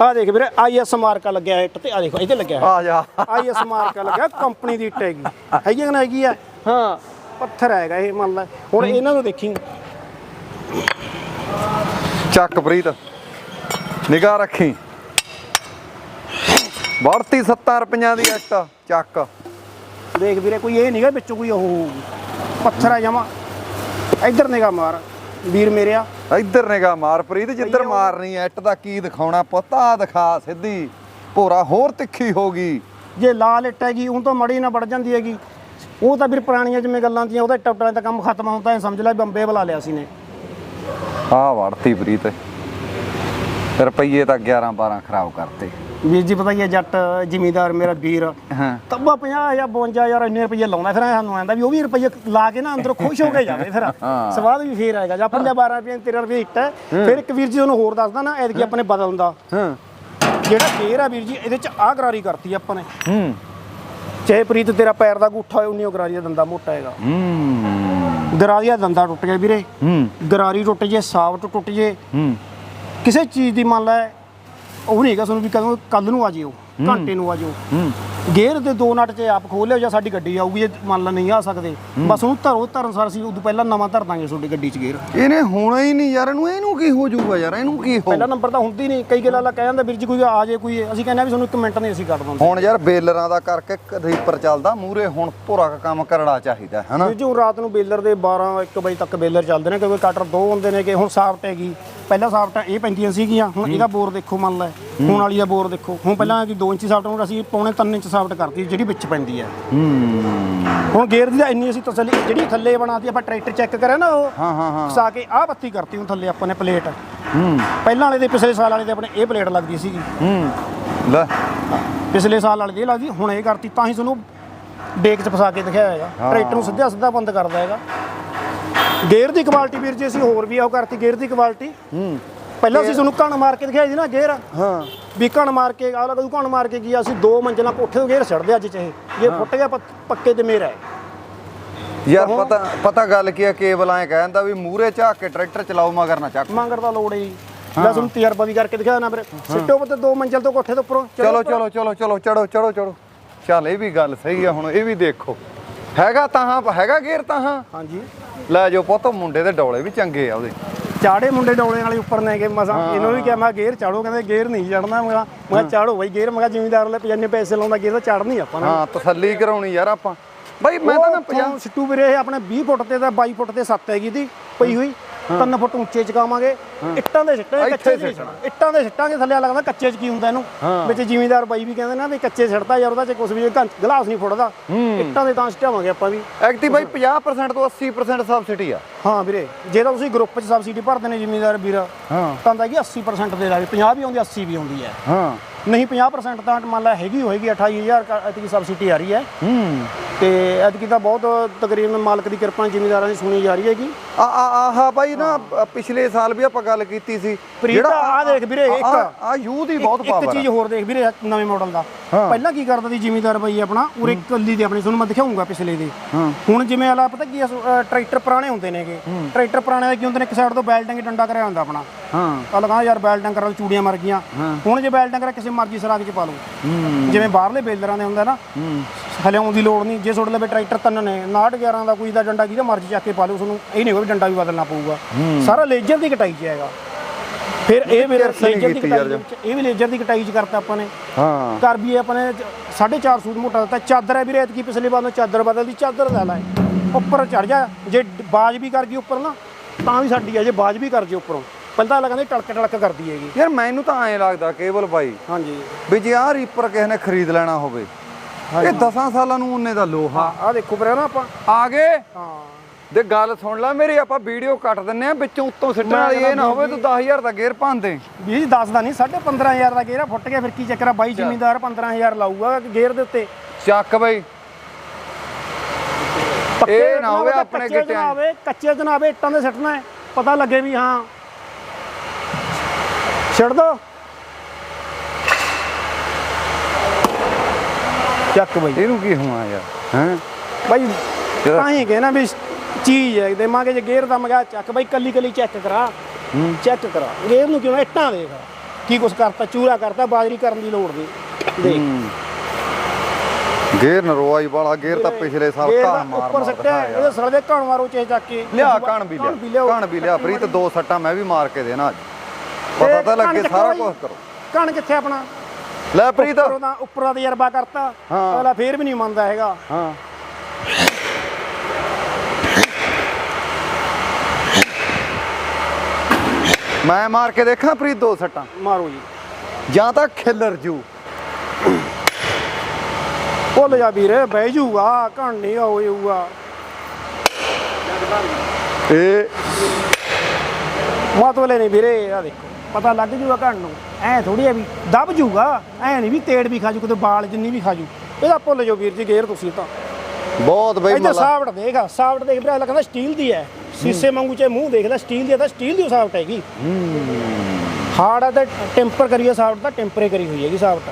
[SPEAKER 1] ਆ ਦੇਖ ਵੀਰੇ ਆਈਐਸ ਮਾਰਕਾ ਲੱਗਿਆ ਇੱਟ ਤੇ ਆ ਦੇਖੋ ਇੱਥੇ ਲੱਗਿਆ
[SPEAKER 2] ਆ ਜਾ।
[SPEAKER 1] ਆਈਐਸ ਮਾਰਕਾ ਲੱਗਿਆ ਕੰਪਨੀ ਦੀ ਇੱਟ ਹੈਗੀ। ਹੈਗੀ ਕਿ ਨਾ ਹੈਗੀ ਆ?
[SPEAKER 2] ਹਾਂ।
[SPEAKER 1] ਪੱਥਰ ਹੈਗਾ ਇਹ ਮੰਨ ਲੈ। ਹੁਣ ਇਹਨਾਂ ਨੂੰ ਦੇਖੀ।
[SPEAKER 2] ਚੱਕ ਪ੍ਰੀਤ। ਨਿਗਾਹ ਰੱਖੀ। ਵੜਤੀ 70 ਰੁਪਈਆਂ ਦੀ ਐਟ ਚੱਕ।
[SPEAKER 1] ਦੇਖ ਵੀਰੇ ਕੋਈ ਇਹ ਨਹੀਂਗਾ ਵਿੱਚੋਂ ਕੋਈ ਉਹ ਪੱਥਰ ਆ ਜਮਾ। ਇੱਧਰ ਨਿਗਾ ਮਾਰ ਵੀਰ ਮੇਰਿਆ
[SPEAKER 2] ਇੱਧਰ ਨਿਗਾਹ ਮਾਰ ਪ੍ਰੀਤ ਜਿੱਧਰ ਮਾਰਨੀ ਐਟ ਦਾ ਕੀ ਦਿਖਾਉਣਾ ਪਤਾ? ਦਿਖਾ ਸਿੱਧੀ। ਭੋਰਾ ਹੋਰ ਤਿੱਖੀ ਹੋ ਗਈ।
[SPEAKER 1] ਜੇ ਲਾਲ ਇੱਟ ਹੈਗੀ ਉਹ ਤਾਂ ਮੜੀ ਨਾ ਵੜ ਜਾਂਦੀ ਹੈਗੀ। ਉਹ ਤਾਂ ਵੀਰ ਪੁਰਾਣੀਆਂ ਜਿਵੇਂ ਗੱਲਾਂ ਦੀਆਂ ਉਹਦਾ ਟੱਟਰਾਂ ਦਾ ਕੰਮ ਖਤਮ ਹੁੰਦਾ ਐ ਸਮਝ ਲੈ ਬੰਬੇ ਬੁਲਾ ਲਿਆ ਸੀ ਨੇ।
[SPEAKER 2] ਆ ਵੜਤੀ ਪ੍ਰੀਤ। ਰੁਪਈਏ ਤਾਂ 11 12 ਖਰਾਬ ਕਰਤੇ।
[SPEAKER 1] ਵੀਰ ਜੀ ਪਤਾ ਹੀ ਹੈ ਜੱਟ ਜ਼ਿਮੀਦਾਰ ਮੇਰਾ ਵੀਰ।
[SPEAKER 2] ਹਾਂ।
[SPEAKER 1] ਤੱਬਾ 50 ਜਾਂ 52 ਹਜ਼ਾਰ ਇੰਨੇ ਰੁਪਏ ਲਾਉਂਦਾ ਫਿਰ ਸਾਨੂੰ ਆਂਦਾ ਵੀ ਉਹ ਵੀ ਰੁਪਏ ਲਾ ਕੇ ਨਾ ਅੰਦਰੋਂ ਖੁਸ਼ ਹੋ ਕੇ ਜਾਵੇ ਫਿਰ। ਸਵਾਦ ਵੀ ਫੇਰ ਆਏਗਾ। ਜਾਂ 50 12 ਰੁਪਏ 13 ਰੁਪਏ ਇੱਟ ਫਿਰ ਇੱਕ ਵੀਰ ਜੀ ਉਹਨੂੰ ਹੋਰ ਦੱਸਦਾ ਨਾ ਐਤਕੀ ਆਪਣੇ ਬਦਲਣ ਦਾ।
[SPEAKER 2] ਹਾਂ।
[SPEAKER 1] ਜਿਹੜਾ ਗੇਅਰ ਆ ਵੀਰ ਜੀ ਇਹਦੇ ਚ ਆਹ ਗਰਾਰੀ ਕਰਤੀ ਆਪਾਂ ਨੇ।
[SPEAKER 2] ਹੂੰ।
[SPEAKER 1] ਚਾਹੇ ਪ੍ਰੀਤ ਤੇਰਾ ਪੈਰ ਦਾ ਗੁੱਠਾ ਹੋਏ ਉਨੀ ਉਹ ਗਰਾਰੀ ਦਾ ਦੰਦਾ ਮੋਟਾ ਹੈਗਾ।
[SPEAKER 2] ਹੂੰ।
[SPEAKER 1] ਗਰਾਰੀ ਦਾ ਦੰਦਾ ਟੁੱਟ ਗਿਆ ਵੀਰੇ।
[SPEAKER 2] ਹੂੰ।
[SPEAKER 1] ਗਰਾਰੀ ਟੁੱਟ ਜੇ ਸਾਵਟ ਟੁੱਟ ਜੇ।
[SPEAKER 2] ਹੂੰ।
[SPEAKER 1] ਕਿਸੇ ਚੀਜ਼ ਦੀ ਮੰਨ ਲੈ ਉਹ ਨਹੀਂ ਹੈਗਾ ਤੁਹਾਨੂੰ ਵੀ ਕਦੋਂ ਕੱਲ ਨੂੰ ਆ ਜਿਓ ਘੰਟੇ ਨੂੰ ਆ ਜਿਓ।
[SPEAKER 2] ਹੂੰ।
[SPEAKER 1] ਗੇਅਰ ਦੇ ਦੋ ਨਟ 'ਚ ਆਪ ਖੋਲ ਲਿਓ ਜਾਂ ਸਾਡੀ ਗੱਡੀ ਆਊਗੀ ਜੇ ਮੰਨ ਲਾ ਨਹੀਂ ਆ ਸਕਦੇ। ਬਸ ਉਹਨੂੰ ਧਰੋ ਧਰਨ ਸਾਰ ਅਸੀਂ ਉਦੋਂ ਪਹਿਲਾਂ ਨਵਾਂ ਧਰ ਦਾਂਗੇ ਤੁਹਾਡੀ ਗੱਡੀ 'ਚ ਗੇਅਰ।
[SPEAKER 2] ਇਹਨੇ ਹੋਣਾ ਹੀ ਨਹੀਂ ਯਾਰ ਇਹਨੂੰ ਇਹਨੂੰ ਕੀ ਹੋ ਜਾਊਗਾ ਯਾਰ ਇਹਨੂੰ ਕੀ ਹੋ
[SPEAKER 1] ਪਹਿਲਾ ਨੰਬਰ ਤਾਂ ਹੁੰਦੀ ਨਹੀਂ ਕਈ ਗੱਲਾਂ ਲਾ ਕਹਿ ਜਾਂਦਾ ਵੀਰ ਜੀ ਕੋਈ ਆ ਜੇ ਕੋਈ ਅਸੀਂ ਕਹਿੰਦੇ ਆ ਵੀ ਤੁਹਾਨੂੰ ਇੱਕ ਮਿੰਟ ਨਹੀਂ ਅਸੀਂ ਕੱਢ ਦਿੰਦੇ।
[SPEAKER 2] ਹੁਣ ਯਾਰ ਬੇਲਰਾਂ ਦਾ ਕਰਕੇ ਰੀਪਰ ਚੱਲਦਾ ਮੂਰੇ ਹੁਣ ਭੋਰਾ ਕੰਮ ਕਰੜਾ ਚਾਹੀਦਾ ਹਨਾ?
[SPEAKER 1] ਵੀਰ ਜੀ ਹੁਣ ਰਾਤ ਨੂੰ ਬੇਲਰ ਦੇ 12 1 ਵਜੇ ਤੱਕ ਬੇਲਰ ਚੱਲਦੇ ਨੇ ਕਿਉਂਕਿ ਕਟਰ ਦੋ ਹੁੰਦੇ ਨੇ ਕਿ ਹੁਣ ਸਾਫਟ ਹੈਗੀ ਪਹਿਲਾਂ ਸਾਫਟਾਂ ਇਹ ਪੈਂਦੀਆਂ ਸੀਗੀਆਂ ਹੁਣ ਇਹਦਾ ਬੋਰ ਦੇਖੋ ਮੰਨ ਲੈ। ਹੁਣ ਵਾਲੀ ਦਾ ਬੋਰ ਦੇਖੋ। ਹੁਣ ਪਹਿਲਾਂ ਕਿ 2 ਇੰਚੀ ਸਾਫਟ ਹੁਣ ਅਸੀਂ ਪੌਣੇ 3 ਇੰਚ ਸਾਫਟ ਕਰਤੀ ਜਿਹੜੀ ਵਿੱਚ ਪੈਂਦੀ ਹੈ
[SPEAKER 2] ਹੂੰ।
[SPEAKER 1] ਹੁਣ ਗੇਅਰ ਦੀ ਤਾਂ ਇੰਨੀ ਅਸੀਂ ਤਸੱਲੀ ਜਿਹੜੀ ਥੱਲੇ ਬਣਾਤੀ ਆਪਾਂ ਟਰੈਕਟਰ ਚੈੱਕ ਕਰਿਆ ਨਾ ਉਹ
[SPEAKER 2] ਹਾਂ ਹਾਂ ਹਾਂ।
[SPEAKER 1] ਫਸਾ ਕੇ ਆਹ ਬੱਤੀ ਕਰਤੀ ਹੁਣ ਥੱਲੇ ਆਪਾਂ ਨੇ ਪਲੇਟ।
[SPEAKER 2] ਹੂੰ।
[SPEAKER 1] ਪਹਿਲਾਂ ਵਾਲੇ ਦੇ ਪਿਛਲੇ ਸਾਲ ਵਾਲੇ ਦੇ ਆਪਣੇ ਇਹ ਪਲੇਟ ਲੱਗਦੀ ਸੀਗੀ।
[SPEAKER 2] ਹੂੰ। ਲੈ।
[SPEAKER 1] ਪਿਛਲੇ ਸਾਲ ਵਾਲੇ ਦੀ ਲੱਗਦੀ ਹੁਣ ਇਹ ਕਰਤੀ ਤਾਂ ਹੀ ਤੁਹਾਨੂੰ ਡੇਕ 'ਚ ਫਸਾ ਕੇ ਦਿਖਾਇਆ ਹੈਗਾ। ਟਰੈਕਟਰ ਨੂੰ ਸਿੱਧਾ ਸਿੱਧਾ ਬੰਦ ਕਰਦਾ ਹੈਗਾ। ਗੇਅਰ ਦੀ ਕੁਆਲਿਟੀ ਵੀਰ ਜੀ ਅਸੀਂ ਹੋਰ ਵੀ ਉਹ ਕਰਤੀ ਗੇਅਰ ਦੀ ਕੁਆਲਿਟੀ
[SPEAKER 2] ਹੂੰ।
[SPEAKER 1] ਪਹਿਲਾਂ ਅਸੀਂ ਤੁਹਾਨੂੰ ਕਣ ਮਾਰ ਕੇ ਦਿਖਾਈ ਸੀ ਨਾ ਗੇਅਰ।
[SPEAKER 2] ਹਾਂ।
[SPEAKER 1] ਵੀ ਕਣ ਮਾਰ ਕੇ ਆਹ ਲਗਾ ਕਣ ਮਾਰ ਕੇ ਕੀ ਅਸੀਂ ਦੋ ਮੰਜ਼ਲਾਂ ਕੋਠੇ ਤੋਂ ਗੇਅਰ ਛੱਡਦੇ ਅੱਜ ਚਾਹੇ ਇਹ। ਫੁੱਟ ਗਿਆ ਪੱਕ- ਤੇ ਮੇਰਾ ਹੈ
[SPEAKER 2] ਯਾਰ ਪਤਾ ਪਤਾ ਗੱਲ ਕੀ ਆ ਕੇਬਲ ਐ ਕਹਿੰਦਾ ਵੀ ਮੂਰੇ ਝਾਕ ਕੇ ਟਰੈਕਟਰ ਚਲਾਓ ਮਗਰ ਨਾ ਚੱਕ
[SPEAKER 1] ਮੰਗਰ ਦਾ ਲੋੜ ਹੈ ਜੀ। ਮੈਂ ਤੁਹਾਨੂੰ ਤਜਰਬਾ ਵੀ ਕਰਕੇ ਦਿਖਾਇਆ ਨਾ ਫਿਰ। ਸਿੱਟੋ ਉੱਤੇ ਦੋ ਮੰਜ਼ਲ ਤੋਂ ਕੋਠੇ ਤੋਂ ਉੱਪਰੋਂ।
[SPEAKER 2] ਚਲੋ ਚਲੋ ਚਲੋ ਚਲੋ ਚੜੋ ਚੜੋ ਚੜੋ ਚੱਲ ਇਹ ਵੀ ਗੱਲ ਸਹੀ ਆ ਹੁਣ ਇਹ ਵੀ ਦੇਖੋ। ਹੈਗਾ ਤਾਂ ਹੈਗਾ ਗੇਰ ਤਾਂ
[SPEAKER 1] ਹਾਂਜੀ।
[SPEAKER 2] ਲੈ ਜੋ ਪੁੱਤ ਮੁੰਡੇ ਦੇ ਡੋਲੇ ਵੀ ਚੰਗੇ ਆ ਉਹਦੇ।
[SPEAKER 1] ਚਾੜੇ ਮੁੰਡੇ ਡੋਲੇ ਵਾਲੇ ਉੱਪਰ ਨੇ ਕਿ ਮਸਾਂ ਇਹਨੂੰ ਵੀ ਕਿਹਾ ਮੈਂ ਗੇਅਰ ਚਾੜੋ ਕਹਿੰਦੇ ਗੇਅਰ ਨਹੀਂ ਚੜਨਾ ਮੈਂ ਮੈਂ ਚਾੜੋ ਬਾਈ ਗੇਅਰ ਮੈਂ ਕਿਹਾ ਜ਼ਿਮੀਦਾਰ ਲੈ ਪਜਾਨੇ ਪੈਸੇ ਲਾਉਂਦਾ ਗੇਅਰ ਤਾਂ ਚੜਨੀ ਆਪਾਂ
[SPEAKER 2] ਹਾਂ ਤਸੱਲੀ ਕਰਾਉਣੀ ਯਾਰ ਆਪਾਂ। ਬਾਈ ਮੈਂ ਤਾਂ ਨਾ 50
[SPEAKER 1] 50 ਸਿੱਟੂ ਵੀਰੇ ਇਹ ਆਪਣੇ 20 ਫੁੱਟ ਤੇ ਤਾਂ 22 ਫੁੱਟ ਤੇ ਸੱਤ ਹੈਗੀ ਦੀ ਪਈ ਹੋਈ। 3 ਫੁੱਟ ਉੱਚੇ ਚਕਾਵਾਂਗੇ। ਇੱਟਾਂ ਦੇ
[SPEAKER 2] ਇੱਥੇ
[SPEAKER 1] ਕੱਚੇ ਸਿੱਟਣਾ ਇੱਟਾਂ ਦੇ ਸਿੱਟਾਂਗੇ ਥੱਲੇ ਲੱਗਦਾ ਕੱਚੇ ਚ ਕੀ ਹੁੰਦਾ ਇਹਨੂੰ। ਵਿੱਚ ਜ਼ਿਮੀਦਾਰ ਬਾਈ ਵੀ ਕਹਿੰਦੇ ਨਾ ਵੀ ਕੱਚੇ ਸਿੱਟਦਾ ਯਾਰ ਉਹਦਾ ਚ ਕੁਝ ਵੀ ਗਲਾਸ ਨਹੀਂ ਫੁੱਟਦਾ। ਇੱਟਾਂ ਦੇ ਤਾਂ ਸਿੱਟਾਵਾਂਗੇ ਆਪਾਂ ਵੀ।
[SPEAKER 2] ਐਕਟਿਵ ਬਾਈ 50% ਤੋਂ 80% ਸਬਸਿਡੀ ਆ।
[SPEAKER 1] ਹਾਂ ਵੀਰੇ ਜੇ ਤਾਂ ਤੁਸੀਂ ਗਰੁੱਪ 'ਚ ਸਬਸਿਡੀ ਭਰਦੇ ਨੇ ਜ਼ਿਮੀਦਾਰ ਵੀਰ
[SPEAKER 2] ਹਾਂ।
[SPEAKER 1] ਤਾਂ ਤਾਂ ਕਿ 80% ਦੇ ਲਾ 50 ਵੀ ਆਉਂਦੀ 80 ਵੀ ਆਉਂਦੀ ਹੈ।
[SPEAKER 2] ਹਾਂ।
[SPEAKER 1] ਨਹੀਂ 50% ਤਾਂ ਮੰਨ ਲਾ ਹੈਗੀ ਹੋਏਗੀ 28000 ਐਤਕੀ ਸਬਸਿਡੀ ਆ ਰਹੀ ਹੈ।
[SPEAKER 2] ਹੂੰ।
[SPEAKER 1] ਤੇ ਐਤਕੀ ਤਾਂ ਬਹੁਤ ਤਕਰੀਬਨ ਮਾਲਕ ਦੀ ਕਿਰਪਾ ਜ਼ਿਮੀਦਾਰਾਂ ਦੀ ਸੁਣੀ ਜਾ ਰਹੀ ਹੈਗੀ।
[SPEAKER 2] ਆ ਆ ਆਹ ਬਾਈ ਨਾ ਪਿਛਲੇ ਸਾਲ ਵੀ ਆਪਾਂ ਗੱਲ ਕੀਤੀ ਸੀ।
[SPEAKER 1] ਪ੍ਰੀਤ ਆ ਦੇਖ ਵੀਰੇ ਇੱਕ
[SPEAKER 2] ਆ ਯੂ ਦੀ ਬਹੁਤ
[SPEAKER 1] ਇੱਕ
[SPEAKER 2] ਪਾਵਰ
[SPEAKER 1] ਚੀਜ਼ ਹੋਰ ਦੇਖ ਵੀਰੇ ਨਵੇਂ ਮਾਡਲ ਦਾ। ਪਹਿਲਾਂ ਕੀ ਕਰਦਾ ਸੀ ਜ਼ਿਮੀਦਾਰ ਬਾਈ ਆਪਣਾ ਉਰੇ ਕੱਲੀ ਦੇ ਆਪਣੀ ਤੁਹਾਨੂੰ ਮੈਂ ਦਿਖਾਉਂਗਾ ਪਿਛਲੇ ਦੇ। ਹੁਣ ਜਿਵੇਂ ਆਲਾ ਪਤਾ ਕੀ ਟਰੈਕਟਰ ਪੁਰਾਣੇ ਹੁੰਦੇ ਨੇਗੇ। ਟਰੈਕਟਰ ਪੁਰਾਣੇ ਦਾ ਕੀ ਹੁੰਦੇ ਨੇ ਇੱਕ ਸਾਈਡ ਤੋਂ ਬੈਲ ਟੰਗੀ ਡੰਡਾ ਕਰਿਆ ਹੁੰਦਾ ਆਪਣਾ।
[SPEAKER 2] ਹਾਂ।
[SPEAKER 1] ਆ ਲਗਾ ਯਾਰ ਬੈਲ ਟੰਕਰ ਨਾਲ ਚੂੜੀਆਂ ਮਰ ਗਈਆਂ। ਹੁਣ ਜੇ ਬੈਲ ਟੰਕਰ ਕਿਸੇ ਮਰਜ਼ੀ ਸਰਾਗ 'ਚ ਪਾ ਲਓ। ਜਿਵੇਂ ਬਾਹਰਲੇ ਬੇਲਰਾਂ ਦੇ ਹੁੰਦਾ ਨਾ ਹਲਿਆਉਣ ਦੀ ਲੋੜ ਨਹੀਂ। ਜੇ ਤੁਹਾਡੇ ਲਵੇ ਟਰੈਕਟਰ ਤਿੰਨ ਨੇ 69 11 ਦਾ ਕੋਈ ਦਾ ਡੰਡਾ ਕਿਹਦਾ ਮਰਜ਼ੀ ਚੱਕ ਕੇ ਪਾ ਲਓ ਤੁਹਾਨੂੰ ਇਹ ਨਹੀਂ ਕੋਈ ਡੰਡਾ ਵੀ ਬਦਲਣਾ ਪਊਗਾ। ਸਾਰਾ ਲੇਜ਼ਰ ਦੀ ਕਟਾਈ 'ਚ ਹੈਗਾ। ਫਿਰ ਇਹ ਵੀ ਲੇਜ਼ਰ ਦੀ ਕਟਾਈ ਇਹ ਵੀ ਲੇਜ਼ਰ ਦੀ ਕਟਾਈ 'ਚ ਕਰਤਾ ਆਪਾਂ ਨੇ।
[SPEAKER 2] ਹਾਂ।
[SPEAKER 1] ਘਰ ਵੀ ਆਪਾਂ ਨੇ 4.5 ਸੂਟ ਮੋਟਾ ਦਿੱਤਾ। ਚਾਦਰ ਹੈ ਵੀਰੇ ਐਤਕੀ ਪਿਛਲੇ ਵਾਰ ਨੂੰ ਚਾਦਰ ਬਦਲਦੀ ਚਾਦਰ ਲੈ ਲੈ। ਉੱਪਰ ਚੜ ਜਾ। ਜੇ ਬਾਜ ਵੀ ਕਰ ਗਈ ਉੱਪਰ ਨਾ ਤਾਂ ਵੀ ਸਾਡੀ ਹੈ ਜੇ ਬਾਜ ਵੀ ਕਰ ਜੇ ਉੱਪਰੋਂ। ਪਹਿਲਾਂ ਲੱਗਦਾ ਟੜਕ ਟੜਕ ਕਰਦੀ ਹੈਗੀ।
[SPEAKER 2] ਯਾਰ ਮੈਨੂੰ ਤਾਂ ਐਂ ਲੱਗਦਾ ਕੇਵਲ ਬਾਈ
[SPEAKER 1] ਹਾਂਜੀ।
[SPEAKER 2] ਵੀ ਜੇ ਆਹ ਰੀਪਰ ਕਿਸੇ ਨੇ ਖਰੀਦ ਲੈਣਾ ਹੋਵੇ ਇਹ 10 ਸਾਲਾਂ ਨੂੰ ਉਹਨੇ ਦਾ ਲੋਹਾ।
[SPEAKER 1] ਆਹ ਦੇਖੋ ਵੀਰੇ ਨਾ ਆਪਾਂ।
[SPEAKER 2] ਆ ਗਏ?
[SPEAKER 1] ਹਾਂ।
[SPEAKER 2] ਦੇ ਗੱਲ ਸੁਣ ਲੈ ਮੇਰੀ ਆਪਾਂ ਵੀਡੀਓ ਕੱਟ ਦਿੰਨੇ ਆ ਵਿੱਚੋਂ ਉੱਤੋਂ ਸਿੱਟਣ ਵਾਲੀ ਇਹ ਨਾ ਹੋਵੇ ਤੂੰ 10000 ਦਾ ਗੇਅਰ ਪਾਉਂਦੇ
[SPEAKER 1] ਵੀ ਦੱਸਦਾ ਨਹੀਂ 15000 ਦਾ ਗੇਅਰ ਫੁੱਟ ਗਿਆ ਫਿਰ ਕੀ ਚੱਕਰ ਆ? ਬਾਈ ਜ਼ਿਮੀਂਦਾਰ 15000 ਲਾਊਗਾ ਗੇਅਰ ਦੇ ਉੱਤੇ।
[SPEAKER 2] ਚੱਕ ਬਈ। ਇਹ ਨਾ ਹੋਵੇ ਆਪਣੇ ਗਿੱਟਿਆਂ।
[SPEAKER 1] ਜਨਾਵੇ ਕੱਚੇ ਜਨਾਵੇ ਇੱਟਾਂ ਦੇ ਸਿੱਟਣਾ ਹੈ। ਪਤਾ ਲੱਗੇ ਵੀ ਹਾਂ ਛੱਡ ਦੋ। ਚੱਕ ਬਾਈ।
[SPEAKER 2] ਇਹਨੂੰ ਕੀ ਹੋਣਾ ਯਾਰ? ਹੈ?
[SPEAKER 1] ਬਾਈ। ਤਾਂ ਹੀ ਕਹਿਣਾ ਵੀ ਚੀਜ਼ ਹੈ ਦੇਵਾਂਗੇ ਜੇ ਗੇਅਰ ਦਾ ਮਗਾ ਚੱਕ ਬਾਈ ਕੱਲੀ ਕੱਲੀ ਚੈੱਕ ਕਰਾ।
[SPEAKER 2] ਹੂੰ।
[SPEAKER 1] ਚੈੱਕ ਕਰਾ। ਗੇਅਰ ਨੂੰ ਕਿਉਂ ਇੱਟਾਂ ਦੇਖ। ਕੀ ਕੁਛ ਕਰਤਾ ਚੂਰਾ ਕਰਤਾ ਬਾਜਰੀ ਕਰਨ ਦੀ ਲੋੜ ਨਹੀਂ। ਦੇਖ।
[SPEAKER 2] ਗੇਅਰ ਨਰੋਆਈ ਵਾਲਾ ਗੇਅਰ ਤਾਂ ਪਿਛਲੇ ਸਾਲ
[SPEAKER 1] ਗੇਅਰ
[SPEAKER 2] ਘਾਣ
[SPEAKER 1] ਦਾ
[SPEAKER 2] ਮਾਰ
[SPEAKER 1] ਉੱਪਰ
[SPEAKER 2] ਮਾਰ
[SPEAKER 1] ਸੱਟਿਆ
[SPEAKER 2] ਦਿਖਾਇਆ
[SPEAKER 1] ਇਹਦੇ ਸੜਦੇ ਘਣ ਮਾਰੋ ਚੇ ਚੱਕ ਕੇ।
[SPEAKER 2] ਲਿਆ ਕਣ ਵੀ ਲਿਆ। ਕਣ ਵੀ ਲਿਆ ਪ੍ਰੀਤ ਦੋ ਸੱਟਾਂ ਮੈਂ ਵੀ ਮਾਰ ਕੇ ਦੇਣਾ ਅੱਜ। ਪਤਾ ਤਾਂ ਲੱਗੇ ਸਾਰਾ? ਕੁਝ ਕਰੋ।
[SPEAKER 1] ਕਣ ਕਿੱਥੇ ਆਪਣਾ
[SPEAKER 2] ਲੈ ਪ੍ਰੀਤ।
[SPEAKER 1] ਉੱਪਰੋਂ ਦਾ ਉੱਪਰ ਦਾ ਤਜਰਬਾ ਕਰਤਾ। ਅਗਲਾ ਫੇਰ ਵੀ ਨਹੀਂ ਮੰਨਦਾ ਹੈਗਾ।
[SPEAKER 2] ਹਾਂ। ਮੈਂ ਮਾਰ ਕੇ ਦੇਖਾਂ ਪ੍ਰੀਤ ਦੋ ਸੱਟਾਂ?
[SPEAKER 1] ਮਾਰੋ ਜੀ।
[SPEAKER 2] ਜਾਂ ਤਾਂ ਖਿੱਲਰ ਜੂ।
[SPEAKER 1] ਭੁੱਲ ਜਾ ਵੀਰੇ ਬਹਿ ਜੂਗਾ ਕਣ ਨਹੀਂ ਹੋਊਗਾ
[SPEAKER 2] ਇਹ
[SPEAKER 1] ਮਤਵਲੇ ਨਹੀਂ ਵੀਰੇ ਆ ਦੇਖੋ। ਪਤਾ ਲੱਗ ਜੂਗਾ ਕਣ ਨੂੰ। ਐ ਥੋੜੀ ਆ ਵੀ ਦਬ ਜੂਗਾ ਐ ਨਹੀਂ ਵੀ ਤੇੜ ਵੀ ਖਾਜੂ ਕਿਤੇ ਬਾਲ ਜਿੰਨੀ ਵੀ ਖਾਜੂ। ਇਹਦਾ ਭੁੱਲ ਜਾਓ ਵੀਰ ਜੀ ਗੇਰ ਤੁਸੀਂ ਤਾਂ।
[SPEAKER 2] ਬਹੁਤ ਬਈ ਮਲਾ।
[SPEAKER 1] ਸਾਵਟ ਦੇਖ ਸਾਵਟ ਦੇਖ ਵੀਰੇ ਲੱਗਦਾ ਸਟੀਲ ਦੀ ਹੈ ਸੀਸੇ ਵਾਂਗੂ ਚੇ ਮੂੰਹ ਦੇਖਦਾ ਸਟੀਲ ਦੀ ਹੈ ਤਾਂ ਸਟੀਲ ਦੀ ਸਾਵਟ ਹੈਗੀ। ਹਾਰਡ ਆ ਤੇ ਟੈਂਪਰ ਕਰੀਏ ਸਾਵਟ ਤਾਂ ਟੈਂਪਰੇ ਕਰੀ ਹੋਈ ਹੈਗੀ ਸਾਵਟ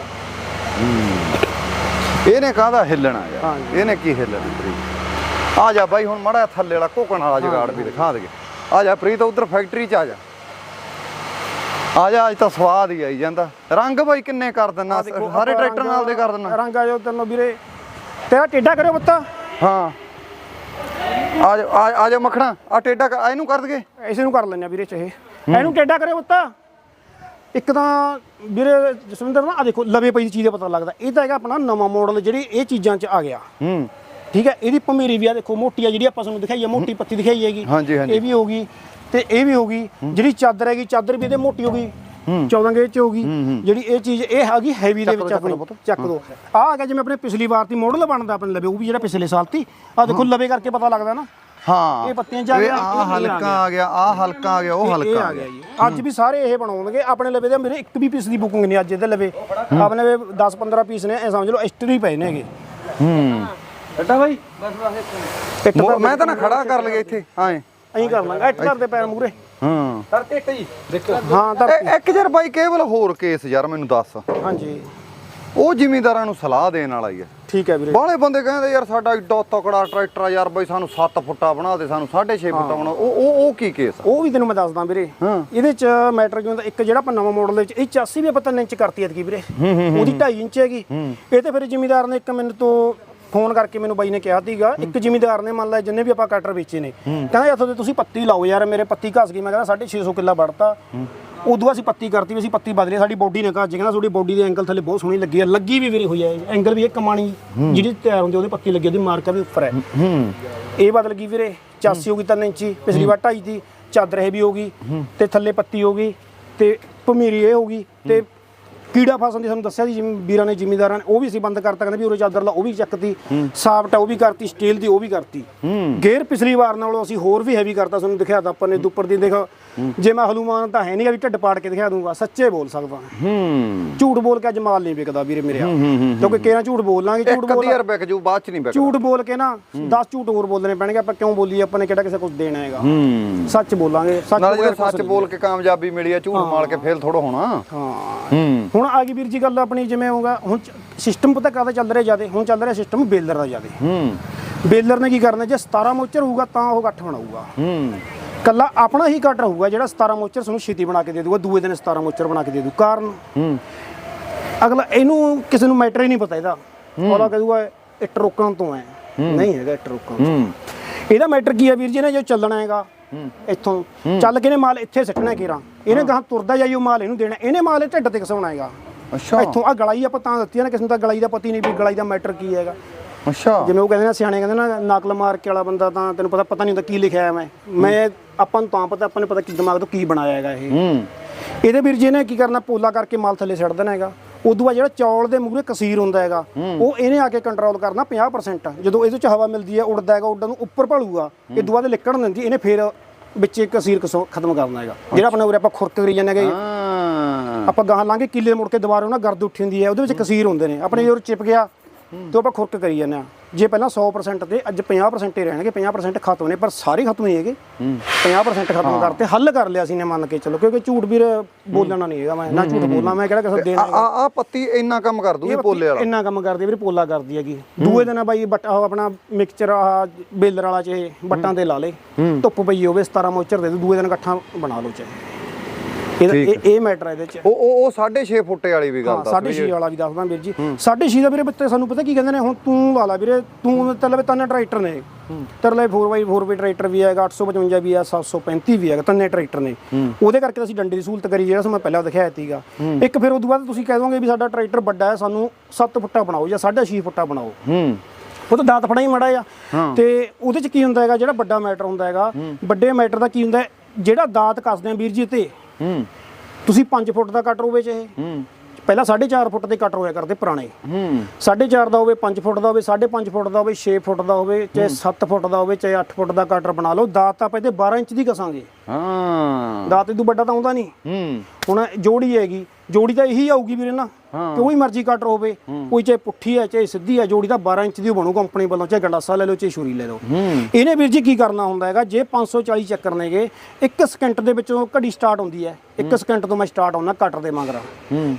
[SPEAKER 2] ਇਹਨੇ ਕਾਹਦਾ ਹਿੱਲਣਾ ਯਾਰ। ਇਹਨੇ ਕੀ ਹਿੱਲਣਾ ਆ ਜਾ ਬਾਈ ਹੁਣ ਮੜਾ ਥੱਲੇ ਵਾਲਾ ਕੋਕਣ ਵਾਲਾ ਜਗਾੜ ਵੀ ਦਿਖਾ ਦੇ ਆ ਜਾ ਪ੍ਰੀਤ ਉਧਰ ਫੈਕਟਰੀ ਚ ਆ ਜਾ। ਆ ਜਾ ਅੱਜ ਤਾਂ ਸਵਾਦ ਹੀ ਆਈ ਜਾਂਦਾ। ਰੰਗ ਬਾਈ ਕਿੰਨੇ ਕਰ ਦਿੰਨਾ ਸਾਰੇ ਟਰੈਕਟਰ ਨਾਲ ਦੇ ਕਰ ਦਿੰਨਾ
[SPEAKER 1] ਰੰਗ ਆ ਤੈਨੂੰ ਵੀਰੇ। ਤੇਰਾ ਟੇਡਾ ਕਰਿਓ ਬੱਤਾ
[SPEAKER 2] ਹਾਂ। ਆ ਜਾ ਆ- ਜਾ ਮੱਖਣਾ ਆ ਟੇਡਾ ਇਹਨੂੰ ਕਰ ਦਗੇ
[SPEAKER 1] ਇਸੇ ਨੂੰ ਕਰ ਲੈਣੇ ਵੀਰੇ ਚਾਹੇ ਇਹਨੂੰ ਟੇਡਾ ਕਰਿਓ ਬੱਤਾ ਇੱਕ ਤਾਂ ਵੀਰੇ ਜਸਵਿੰਦਰ ਨਾ ਆ ਦੇਖੋ ਲਵੇ ਪਈ ਦੀ ਚੀਜ਼ ਦਾ ਪਤਾ ਲੱਗਦਾ। ਇਹ ਤਾਂ ਹੈਗਾ ਆਪਣਾ ਨਵਾਂ ਮਾਡਲ ਜਿਹੜੀ ਇਹ ਚੀਜ਼ਾਂ 'ਚ ਆ ਗਿਆ।
[SPEAKER 2] ਹੂੰ।
[SPEAKER 1] ਠੀਕ ਹੈ ਇਹਦੀ ਭਮੀਰੀ ਵੀ ਆ ਦੇਖੋ ਮੋਟੀ ਆ ਜਿਹੜੀ ਆਪਾਂ ਤੁਹਾਨੂੰ ਦਿਖਾਈ ਆ ਮੋਟੀ ਪੱਤੀ ਦਿਖਾਈ ਹੈਗੀ।
[SPEAKER 2] ਹਾਂਜੀ, ਹਾਂਜੀ।
[SPEAKER 1] ਇਹ ਵੀ ਹੋਗੀ ਤੇ ਇਹ ਵੀ ਹੋਗੀ ਜਿਹੜੀ ਚਾਦਰ ਹੈਗੀ ਚਾਦਰ ਵੀ ਇਹਦੇ ਮੋਟੀ ਹੋਗੀ 14 ਗੇਜ ਚ ਹੋਗੀ ਜਿਹੜੀ ਇਹ ਚੀਜ਼ ਇਹ ਹੈਗੀ ਹੈਵੀ ਦੇ ਵਿੱਚ ਆਪਣੀ ਚੱਕ ਦੋ। ਆਹ ਆ ਗਿਆ ਜਿਵੇਂ ਆਪਣੇ ਪਿਛਲੀ ਵਾਰ ਦੀ ਮਾਡਲ ਬਣਦਾ ਆਪਣੇ ਲਵੇ ਉਹ ਵੀ ਜਿਹੜਾ ਪਿਛਲੇ ਸਾਲ ਤੀ ਆ ਦੇਖੋ ਲਵੇ ਕਰਕੇ ਪਤਾ ਲੱਗਦਾ ਨਾ।
[SPEAKER 2] ਹਾਂ।
[SPEAKER 1] ਇਹ ਪੱਤੀਆਂ ਆ ਗਿਆ,
[SPEAKER 2] ਆ
[SPEAKER 1] ਆ
[SPEAKER 2] ਹਲਕਾ ਆ ਗਿਆ ਆ ਹਲਕਾ ਆ ਗਿਆ ਉਹ ਹਲਕਾ
[SPEAKER 1] ਆ ਗਿਆ ਜੀ। ਅੱਜ ਵੀ ਸਾਰੇ ਇਹ ਬਣਾਉਣਗੇ। ਆਪਣੇ ਲਵੇ ਦੇ ਮੇਰੇ ਇੱਕ ਵੀ ਪੀਸ ਦੀ ਬੁਕਿੰਗ ਨਹੀਂ ਅੱਜ ਇਹਦੇ ਲਵੇ। ਆਪਣੇ 10 15 ਪੀਸ ਨੇ ਇਹ ਸਮਝ ਲਓ ਐਕਸਟਰੀ ਪਏ ਨੇਗੇ
[SPEAKER 2] ਹੂੰ।
[SPEAKER 1] ਅੱਡਾ ਬਾਈ ਬਸ
[SPEAKER 2] ਮੋ- ਮੈਂ ਤਾਂ ਨਾ ਖੜਾ ਕਰ ਲਗੇ ਇੱਥੇ ਹਾਂ
[SPEAKER 1] ਐਂ ਕਰ ਲਾਂਗਾ। ਇੱਟ ਧਰ ਦੇ ਪੈਰ ਮੂਰੇ
[SPEAKER 2] ਹਾਂ।
[SPEAKER 1] ਤੇ ਇੱਟ ਜੀ। ਦੇਖੋ। ਹਾਂ
[SPEAKER 2] ਇਹ- ਇੱਕ ਯਾਰ ਬਾਈ ਕੇਵਲ ਹੋਰ ਕੇਸ ਯਾਰ ਮੈਨੂੰ ਦੱਸ।
[SPEAKER 1] ਹਾਂਜੀ।
[SPEAKER 2] ਉਹ ਜ਼ਿਮੀਂਦਾਰਾਂ ਨੂੰ ਸਲਾਹ ਦੇਣ ਵਾਲਾ ਹੀ ਹੈ।
[SPEAKER 1] ਠੀਕ ਹੈ ਵੀਰੇ।
[SPEAKER 2] ਬਾਹਲੇ ਬੰਦੇ ਕਹਿੰਦੇ ਯਾਰ ਸਾਡਾ ਏਡਾ ਤਕੜਾ ਟਰੈਕਟਰ ਆ ਯਾਰ ਬਾਈ ਸਾਨੂੰ 7 ਫੁੱਟਾ ਬਣਾ ਦੇ ਸਾਨੂੰ 6.5 ਫੁੱਟਾ ਬਣਾ ਉਹ ਉਹ ਉਹ ਕੀ ਕੇਸ ਆ?
[SPEAKER 1] ਉਹ ਵੀ ਤੈਨੂੰ ਮੈਂ ਦੱਸਦਾ ਵੀਰੇ।
[SPEAKER 2] ਹਾਂ।
[SPEAKER 1] ਇਹਦੇ ਚ ਮੈਟਰ ਕਿਉਂ ਦਾ ਇੱਕ ਜਿਹੜਾ ਆਪਾਂ ਨਵਾਂ ਮਾਡਲ ਦੇ ਵਿੱਚ ਇਹ 84 ਵੀ ਆਪਾਂ 3 ਇੰਚ ਕਰਤੀ ਐਤਕੀ ਵੀਰੇ। ਉਹਦੀ 2.5 ਇੰਚ ਹੈਗੀ। ਇਹ ਤੇ ਫਿਰ ਜ਼ਿਮੀਦਾਰ ਨੇ ਇੱਕ ਮੈਨੂੰ ਤੋਂ ਫੋਨ ਕਰਕੇ ਮੈਨੂੰ ਬਾਈ ਨੇ ਕਿਹਾ ਸੀਗਾ ਇੱਕ ਜ਼ਿਮੀਦਾਰ ਨੇ ਮੰਨ ਲਾ ਜਿੰਨੇ ਵੀ ਆਪਾਂ ਕਟਰ ਵੇਚੇ ਨੇ ਕਹਿੰਦਾ ਇੱਥੋਂ ਤੇ ਤੁਸੀਂ ਪੱਤੀ ਲਾਓ ਯਾਰ ਮੇਰੇ ਪੱਤੀ ਘਸ ਗਈ ਮੈਂ ਕਹਿੰਦਾ 650 ਕਿੱਲਾ ਵੜਤਾ। ਉਦੋਂ ਅਸੀਂ ਪੱਤੀ ਕਰਤੀ ਵੀ ਅਸੀਂ ਪੱਤੀ ਬਦਲੀ ਸਾਡੀ ਬੋਡੀ ਨੇ ਕਹਾ ਜਿਗਣਾ ਤੁਹਾਡੀ ਬੋਡੀ ਦੇ ਐਂਗਲ ਥੱਲੇ ਬਹੁਤ ਸੋਹਣੀ ਲੱਗੀ ਹੈ ਲੱਗੀ ਵੀ ਵੀਰੇ ਹੋਈ ਹੈ ਐਂਗਲ ਵੀ ਇਹ ਕਮਾਣੀ ਜਿਹੜੀ ਤਿਆਰ ਹੁੰਦੀ ਉਹਦੇ ਪੱਤੀ ਲੱਗੀ ਉਹਦੀ ਮਾਰਕਰ ਵੀ ਉੱਪਰ ਹੈ। ਇਹ ਬਦਲ ਗਈ ਵੀਰੇ 84 ਹੋ ਗਈ 3 ਇੰਚੀ ਪਿਛਲੀ ਵਾਰ 2.5 ਦੀ ਚਾਦਰ ਇਹ ਵੀ ਹੋ ਗਈ ਤੇ ਥੱਲੇ ਪੱਤੀ ਹੋ ਗਈ ਤੇ ਭਮੀਰੀ ਇਹ ਹੋ ਗਈ ਤੇ ਕੀੜਾ ਫਸਣ ਦੀ ਸਾਨੂੰ ਦੱਸਿਆ ਸੀ ਜਿਵੇਂ ਵੀਰਾਂ ਨੇ ਜ਼ਿਮੀਦਾਰਾਂ ਨੇ ਉਹ ਵੀ ਅਸੀਂ ਬੰਦ ਕਰਤਾ ਕਹਿੰਦੇ ਵੀ ਉਰੇ ਚਾਦਰ ਲਾ ਉਹ ਵੀ ਚੱਕਤੀ ਸਾਫਟ ਉਹ ਵੀ ਕਰਤੀ ਸਟੀਲ ਦੀ ਉਹ ਵੀ ਕਰਤੀ। ਗੇਅਰ ਪਿਛਲੀ ਵਾਰ ਨਾਲੋਂ ਅਸੀਂ ਹੋਰ ਵੀ ਹੈਵੀ ਕਰਤਾ ਤੁਹਾਨੂੰ ਦਿਖਾਇਆ ਤਾਂ ਆਪਾਂ ਨੇ ਉੱਪਰ ਦੀ ਦੇਖੋ ਜੇ ਮੈਂ ਹਲੂਮਾਨ ਤਾਂ ਹੈ ਨਹੀਂ ਵੀ ਢਿੱਡ ਪਾੜ ਕੇ ਦਿਖਾ ਦੂੰਗਾ ਸੱਚੇ ਬੋਲ ਸਕਦਾ
[SPEAKER 2] ਹੂੰ।
[SPEAKER 1] ਝੂਠ ਬੋਲ ਕੇ ਅੱਜ ਮਾਲ ਨਹੀਂ ਵਿਕਦਾ ਵੀਰੇ ਮੇਰੇ ਆ ਕਿਉਂਕਿ ਕਿਹੜਾ ਝੂਠ ਬੋਲਾਂਗੇ ਝੂਠ ਬੋਲ
[SPEAKER 2] ਅੱਧੀ ਯਾਰ ਵਿਕ ਜੂ ਬਾਅਦ ਚ ਨਹੀਂ ਵਿਕ
[SPEAKER 1] ਝੂਠ ਬੋਲ ਕੇ ਨਾ 10 ਝੂਠ ਹੋਰ ਬੋਲਣੇ ਪੈਣਗੇ ਆਪਾਂ ਕਿਉਂ ਬੋਲੀਏ ਆਪਾਂ ਨੇ ਕਿਹੜਾ ਕਿਸੇ ਕੁਝ ਦੇਣਾ ਹੈਗਾ। ਸੱਚ ਬੋਲਾਂਗੇ ਸੱਚ
[SPEAKER 2] ਬੋਲ ਕੇ ਕਾਮਯਾਬੀ ਮਿਲੀ ਆ ਝੂਠ ਮਾਰ ਕੇ ਫੇਲ ਥੋੜਾ ਹੋਣਾ।
[SPEAKER 1] ਹਾਂ।
[SPEAKER 2] ਹੂੰ।
[SPEAKER 1] ਹੁਣ ਆ ਗਈ ਵੀਰ ਜੀ ਗੱਲ ਆਪਣੀ ਜਿਵੇਂ ਹੋਗਾ ਹੁਣ ਸਿਸਟਮ ਪਤਾ ਕਾਹਦਾ ਚੱਲ ਰਿਹਾ ਜਿਆਦੇ? ਹੁਣ ਚੱਲ ਰਿਹਾ ਸਿਸਟਮ ਬੇਲਰ ਦਾ ਜਿਆਦੇ।
[SPEAKER 2] ਹੂੰ।
[SPEAKER 1] ਬੇਲਰ ਨੇ ਕੀ ਕਰਨਾ ਜੇ 17 ਮੋਚਰ ਹੋਊਗਾ ਤਾਂ ਉਹ ਗੱਠ ਬਣਾਊਗਾ।
[SPEAKER 2] ਹੂੰ।
[SPEAKER 1] ਕੱਲਾ ਆਪਣਾ ਹੀ ਕੱਟ ਰਹੂਗਾ ਜਿਹੜਾ 17 ਮੋਚਰ ਤੁਹਾਨੂੰ ਛੇਤੀ ਬਣਾ ਕੇ ਦੇ ਦੂਗਾ ਦੂਏ ਦਿਨ 17 ਮੋਚਰ ਬਣਾ ਕੇ ਦੇ ਦੂ ਕਾਰਨ?
[SPEAKER 2] ਹੂੰ।
[SPEAKER 1] ਅਗਲਾ ਇਹਨੂੰ ਕਿਸੇ ਨੂੰ ਮੈਟਰ ਹੀ ਨਹੀਂ ਪਤਾ ਇਹਦਾ। ਉਹਦਾ ਕਹੂਗਾ ਇੱਟ ਰੋਕਣ ਤੋਂ ਹੈ। ਨਹੀਂ ਹੈਗਾ ਇੱਟ ਰੋਕਣ ਤੋਂ। ਇਹਦਾ ਮੈਟਰ ਕੀ ਹੈ ਵੀਰ ਜੀ ਨੇ ਜੋ ਚੱਲਣਾ ਹੈਗਾ ਇੱਥੋਂ ਚੱਲ ਕੇ ਨੇ ਮਾਲ ਇੱਥੇ ਸਿੱਟਣਾ ਕੇਰਾ। ਇਹਨੇ ਗਾਂ ਤੁਰਦਾ ਜਾਈਓ ਮਾਲ ਇਹਨੂੰ ਦੇਣਾ। ਇਹਨੇ ਮਾਲ ਢਿੱਡ ਤੇ ਘਸਾਉਣਾ ਹੈਗਾ।
[SPEAKER 2] ਅੱਛਾ।
[SPEAKER 1] ਇੱਥੋਂ ਆ ਗਲਾਈ ਆਪਾਂ ਤਾਂ ਦਿੱਤੀ ਨਾ ਕਿਸੇ ਨੂੰ ਤਾਂ ਗਲਾਈ ਦਾ ਪਤੀ ਨਹੀਂ ਵੀ ਗਲਾਈ ਦਾ ਮੈਟਰ ਕੀ ਹੈਗਾ।
[SPEAKER 2] ਅੱਛਾ।
[SPEAKER 1] ਜਿਵੇਂ ਉਹ ਕਹਿੰਦੇ ਨੇ ਸਿਆਣੇ ਕਹਿੰਦੇ ਨਾ ਨਕਲ ਮਾਰ ਕੇ ਵਾਲਾ ਬੰਦਾ ਤਾਂ ਤੈਨੂੰ ਪਤਾ ਪਤਾ ਨਹੀਂ ਹੁੰਦਾ ਕੀ ਲਿਖਿਆ ਮੈਂ। ਮੈਂ ਆਪਾਂ ਨੂੰ ਤਾਂ ਪਤਾ ਆਪਾਂ ਨੂੰ ਪਤਾ ਕਿ ਦਿਮਾਗ ਤੋਂ ਕੀ ਬਣਾਇਆ ਹੈਗਾ ਇਹ।
[SPEAKER 2] ਹੂੰ।
[SPEAKER 1] ਇਹਦੇ ਵੀਰ ਜੀ ਨੇ ਕੀ ਕਰਨਾ ਪੋਲਾ ਕਰਕੇ ਮਾਲ ਥੱਲੇ ਛੱਡ ਦੇਣਾ ਹੈਗਾ। ਉਦੋਂ ਬਾਅਦ ਜਿਹੜਾ ਚੌਲ ਦੇ ਮੂਹਰੇ ਕਸੀਰ ਹੁੰਦਾ ਹੈਗਾ ਉਹ ਇਹਨੇ ਆ ਕੇ ਕੰਟਰੋਲ ਕਰਨਾ 50% ਜਦੋਂ ਇਹਦੇ ਚ ਹਵਾ ਮਿਲਦੀ ਹੈ ਉੱਡਦਾ ਹੈਗਾ ਉੱਡਣ ਨੂੰ ਉੱਪਰ ਭਾਲੂਗਾ ਇਹ ਦੁਆ ਦੇ ਲਿਕੜਨ ਦਿੰਦੀ ਇਹਨੇ ਫੇਰ ਵਿੱਚ ਕਸੀਰ ਕਸੋ ਖਤਮ ਕਰਨਾ ਹੈਗਾ। ਜਿਹੜਾ ਆਪਣੇ ਉਰੇ ਆਪਾਂ ਖੁਰਕ ਕਰੀ ਜਾਂਦੇ ਹੈਗੇ
[SPEAKER 2] ਹਾਂ।
[SPEAKER 1] ਆਪਾਂ ਗਾਹਾਂ ਲਾਂਗੇ ਕਿੱਲੇ ਮੁੜ ਕੇ ਦੁਬਾਰਾ ਉਹਨਾਂ ਗਰਦ ਉੱਠੀ ਹੁੰਦੀ ਹੈ ਉਹਦੇ ਵਿੱਚ ਕਸੀਰ ਹੁੰਦੇ ਨੇ। ਆਪਣੇ ਜਦੋਂ ਚਿਪ ਗਿਆ ਤੇ ਆਪਾਂ ਖੁਰਕ ਕਰੀ ਜਾਂਦੇ ਆ ਜੇ ਪਹਿਲਾਂ 100% ਤੇ ਅੱਜ 50% ਹੀ ਰਹਿਣਗੇ 50% ਖਤਮ ਨੇ ਪਰ ਸਾਰੇ ਖਤਮ ਨਹੀਂ ਹੈਗੇ। 50% ਖਤਮ ਕਰਤੇ ਹੱਲ ਕਰ ਲਿਆ ਸੀ ਨੇ ਮੰਨ ਕੇ ਚਲੋ ਕਿਉਂਕਿ ਝੂਠ ਵੀਰ ਬੋਲਣਾ ਨਹੀਂ ਹੈਗਾ ਮੈਂ ਨਾ ਝੂਠ ਬੋਲਣਾ ਮੈਂ ਕਿਹੜਾ ਕਿਸੇ ਦੇਣਾ
[SPEAKER 2] ਆ ਆ ਪੱਤੀ ਇੰਨਾ ਕੰਮ ਕਰ ਦੂਗੀ ਪੋਲੇ ਵਾਲਾ।
[SPEAKER 1] ਇੰਨਾ ਕੰਮ ਕਰਦੀ ਵੀਰੇ ਪੋਲਾ ਕਰਦੀ ਹੈਗੀ। ਦੂਏ ਦਿਨ ਬਾਈ ਬਟ ਆਪਣਾ ਮਿਕਸਚਰ ਆ ਬੇਲਰ ਵਾਲਾ ਚ ਬੱਟਾਂ ਤੇ ਲਾ ਲੇ ਧੁੱਪ ਪਈ ਹੋਵੇ 17 ਮੋਚਰ ਦੇ ਦੂਏ ਦਿਨ ਇਕੱਠਾ ਬਣਾ ਲਓ ਚਾਹੇ। ਇਹ ਇਹ ਮੈਟਰ ਹੈ ਇਹਦੇ ਚ।
[SPEAKER 2] ਉਹ ਉਹ ਉਹ 6.5 ਫੁੱਟੇ ਵਾਲੀ ਵੀ ਗੱਲ ਦੱਸ
[SPEAKER 1] ਸਾਢੇ ਛੇ ਵਾਲਾ ਵੀ ਦੱਸਦਾ ਵੀਰ ਜੀ। ਸਾਢੇ ਛੇ ਦਾ ਵੀਰੇ ਬੱਤੇ ਸਾਨੂੰ ਪਤਾ ਕੀ ਕਹਿੰਦੇ ਨੇ? ਹੁਣ ਤੂੰ ਲਾ ਲਾ ਵੀਰੇ ਤੂੰ ਤੇਰੇ ਲਵੇ ਤਿੰਨ ਟਰੈਕਟਰ ਨੇ। ਤੇਰੇ ਲਈ 4x4 ਵੀ ਟਰੈਕਟਰ ਵੀ ਹੈਗਾ 855 ਵੀ ਆ 735 ਵੀ ਹੈਗਾ ਤਿੰਨੇ ਟਰੈਕਟਰ ਨੇ। ਉਹਦੇ ਕਰਕੇ ਤਾਂ ਅਸੀਂ ਡੰਡੇ ਦੀ ਸਹੂਲਤ ਕਰੀ ਜਿਹੜਾ ਸੋ ਮੈਂ ਪਹਿਲਾਂ ਦਿਖਾਇਆ ਸੀਗਾ। ਇੱਕ ਫਿਰ ਉਦੋਂ ਬਾਅਦ ਤੁਸੀਂ ਕਹਿ ਦੋਗੇ ਵੀ ਸਾਡਾ ਟਰੈਕਟਰ ਵੱਡਾ ਹੈ ਸਾਨੂੰ 7 ਫੁੱਟਾ ਬਣਾਓ ਜਾਂ 6.5 ਫੁੱਟਾ ਬਣਾਓ।
[SPEAKER 2] ਹੂੰ।
[SPEAKER 1] ਉਹ ਤਾਂ ਦਾਤ ਫੜਾ ਹੀ ਮੜਾ ਆ ਤੇ ਉਹਦੇ ਚ ਕੀ ਹੁੰਦਾ ਹੈਗਾ ਜਿਹੜਾ ਵੱਡਾ ਮੈਟਰ ਹੁੰਦਾ ਹੈਗਾ ਵੱਡੇ ਮੈਟਰ ਦਾ ਕੀ ਹੁੰਦਾ ਹੈ, ਜਿਹੜਾ ਦਾਤ ਕੱਸਦੇ ਆ ਵੀਰ ਜੀ ਤੇ
[SPEAKER 2] ਹੂੰ।
[SPEAKER 1] ਤੁਸੀਂ 5 ਫੁੱਟ ਦਾ ਕਟਰ ਹੋਵੇ ਚਾਹੇ।
[SPEAKER 2] ਹੂੰ।
[SPEAKER 1] ਪਹਿਲਾਂ 4.5 ਫੁੱਟ ਦੇ ਕਟਰ ਹੋਇਆ ਕਰਦੇ ਪੁਰਾਣੇ।
[SPEAKER 2] ਹੂੰ।
[SPEAKER 1] 4.5 ਦਾ ਹੋਵੇ 5 ਫੁੱਟ ਦਾ ਹੋਵੇ 5.5 ਫੁੱਟ ਦਾ ਹੋਵੇ 6 ਫੁੱਟ ਦਾ ਹੋਵੇ ਚਾਹੇ 7 ਫੁੱਟ ਦਾ ਹੋਵੇ ਚਾਹੇ 8 ਫੁੱਟ ਦਾ ਕਟਰ ਬਣਾ ਲਓ। ਦਾਤ ਆਪਾਂ ਇਹਦੇ 12 ਇੰਚ ਦੀ ਕਸਾਂਗੇ।
[SPEAKER 2] ਹਾਂ।
[SPEAKER 1] ਦਾਤ ਇਦੋਂ ਵੱਡਾ ਤਾਂ ਆਉਂਦਾ ਨਹੀਂ
[SPEAKER 2] ਹੂੰ।
[SPEAKER 1] ਹੁਣ ਜੋੜੀ ਹੈਗੀ ਜੋੜੀ ਤਾਂ ਇਹੀ ਆਊਗੀ ਵੀਰੇ ਨਾ ਕੋਈ ਮਰਜ਼ੀ ਕਟਰ ਹੋਵੇ ਕੋਈ ਚਾਹੇ ਪੁੱਠੀ ਹੈ ਚਾਹੇ ਸਿੱਧੀ ਹੈ ਜੋੜੀ ਤਾਂ 12 ਇੰਚ ਦੀ ਬਣੂ ਕੰਪਨੀ ਵੱਲੋਂ ਚਾਹੇ ਗੰਡਾਸਾ ਲੈ ਲਓ ਚਾਹੇ ਛੁਰੀ ਲੈ ਲਓ। ਇਹਨੇ ਵੀਰ ਜੀ ਕੀ ਕਰਨਾ ਹੁੰਦਾ ਹੈਗਾ ਜੇ 540 ਚੱਕਰ ਨੇਗੇ 1 ਸਕਿੰਟ ਦੇ ਵਿੱਚੋਂ ਘੜੀ ਸਟਾਰਟ ਹੁੰਦੀ ਹੈ। 1 ਸਕਿੰਟ ਤੋਂ ਮੈਂ ਸਟਾਰਟ ਆਉਣਾ ਕਟਰ ਦੇ ਮਗਰ।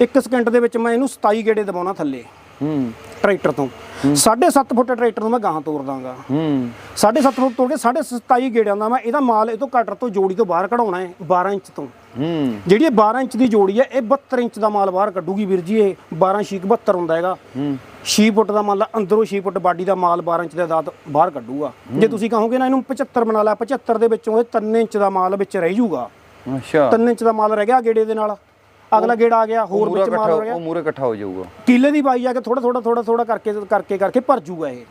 [SPEAKER 1] 1 ਸਕਿੰਟ ਦੇ ਵਿੱਚ ਮੈਂ ਇਹਨੂੰ 27 ਗੇੜੇ ਦਬਾਉਣਾ ਥੱਲੇ।
[SPEAKER 2] ਹੂੰ
[SPEAKER 1] ਟਰੈਕਟਰ ਤੋਂ। 7.5 ਫੁੱਟ ਟਰੈਕਟਰ ਨੂੰ ਮੈਂ ਗਾਹਾਂ ਤੋੜ ਦਾਂਗਾ।
[SPEAKER 2] ਹੂੰ।
[SPEAKER 1] 7.5 ਫੁੱਟ ਤੋੜ ਕੇ 27 ਗੇੜਿਆਂ ਦਾ ਮੈਂ ਇਹਦਾ ਮਾਲ ਇਹ ਤੋਂ ਕਟਰ ਤੋਂ ਜੋੜੀ ਤੋਂ ਬਾਹਰ ਕਢਾਉਣਾ ਹੈ 12 ਇੰਚ ਤੋਂ।
[SPEAKER 2] ਹੂੰ।
[SPEAKER 1] ਜਿਹੜੀ ਇਹ 12 ਇੰਚ ਦੀ ਜੋੜੀ ਹੈ ਇਹ 72 ਇੰਚ ਦਾ ਮਾਲ ਬਾਹਰ ਕੱਢੂਗੀ ਵੀਰ ਜੀ ਇਹ 12 ਛੀਕ 72 ਹੁੰਦਾ ਹੈਗਾ।
[SPEAKER 2] ਹੂੰ।
[SPEAKER 1] 6 ਫੁੱਟ ਦਾ ਮਾਲ ਅੰਦਰੋਂ 6 ਫੁੱਟ ਬਾਡੀ ਦਾ ਮਾਲ 12 ਇੰਚ ਦੇ ਦਾਤ ਬਾਹਰ ਕੱਢੂਗਾ। ਜੇ ਤੁਸੀਂ ਕਹੋਗੇ ਨਾ ਇਹਨੂੰ 75 ਬਣਾ ਲਿਆ 75 ਦੇ ਵਿੱਚੋਂ ਇਹ 3 ਇੰਚ ਦਾ ਮਾਲ ਵਿੱਚ ਰਹਿ ਜਾਊਗਾ
[SPEAKER 2] ਅੱਛਾ।
[SPEAKER 1] 3 ਇੰਚ ਦਾ ਮਾਲ ਰਹਿ ਗਿਆ ਗੇੜੇ ਦੇ ਨਾਲ। ਅਗਲਾ ਗੇੜਾ ਆ ਗਿਆ ਹੋਰ
[SPEAKER 2] ਮੂਰਾ
[SPEAKER 1] ਵਿੱਚ ਮਾਲ ਹੋ ਗਿਆ
[SPEAKER 2] ਉਹ ਮੂਰੇ ਇਕੱਠਾ ਹੋ ਜਾਊਗਾ।
[SPEAKER 1] ਕਿੱਲੇ ਦੀ ਬਾਈ ਆ ਕੇ ਥੋੜਾ ਥੋੜਾ ਥੋੜਾ ਥੋੜਾ ਕਰਕੇ ਕਰਕੇ ਕਰਕੇ ਭਰ ਜੂਗਾ ਇਹ।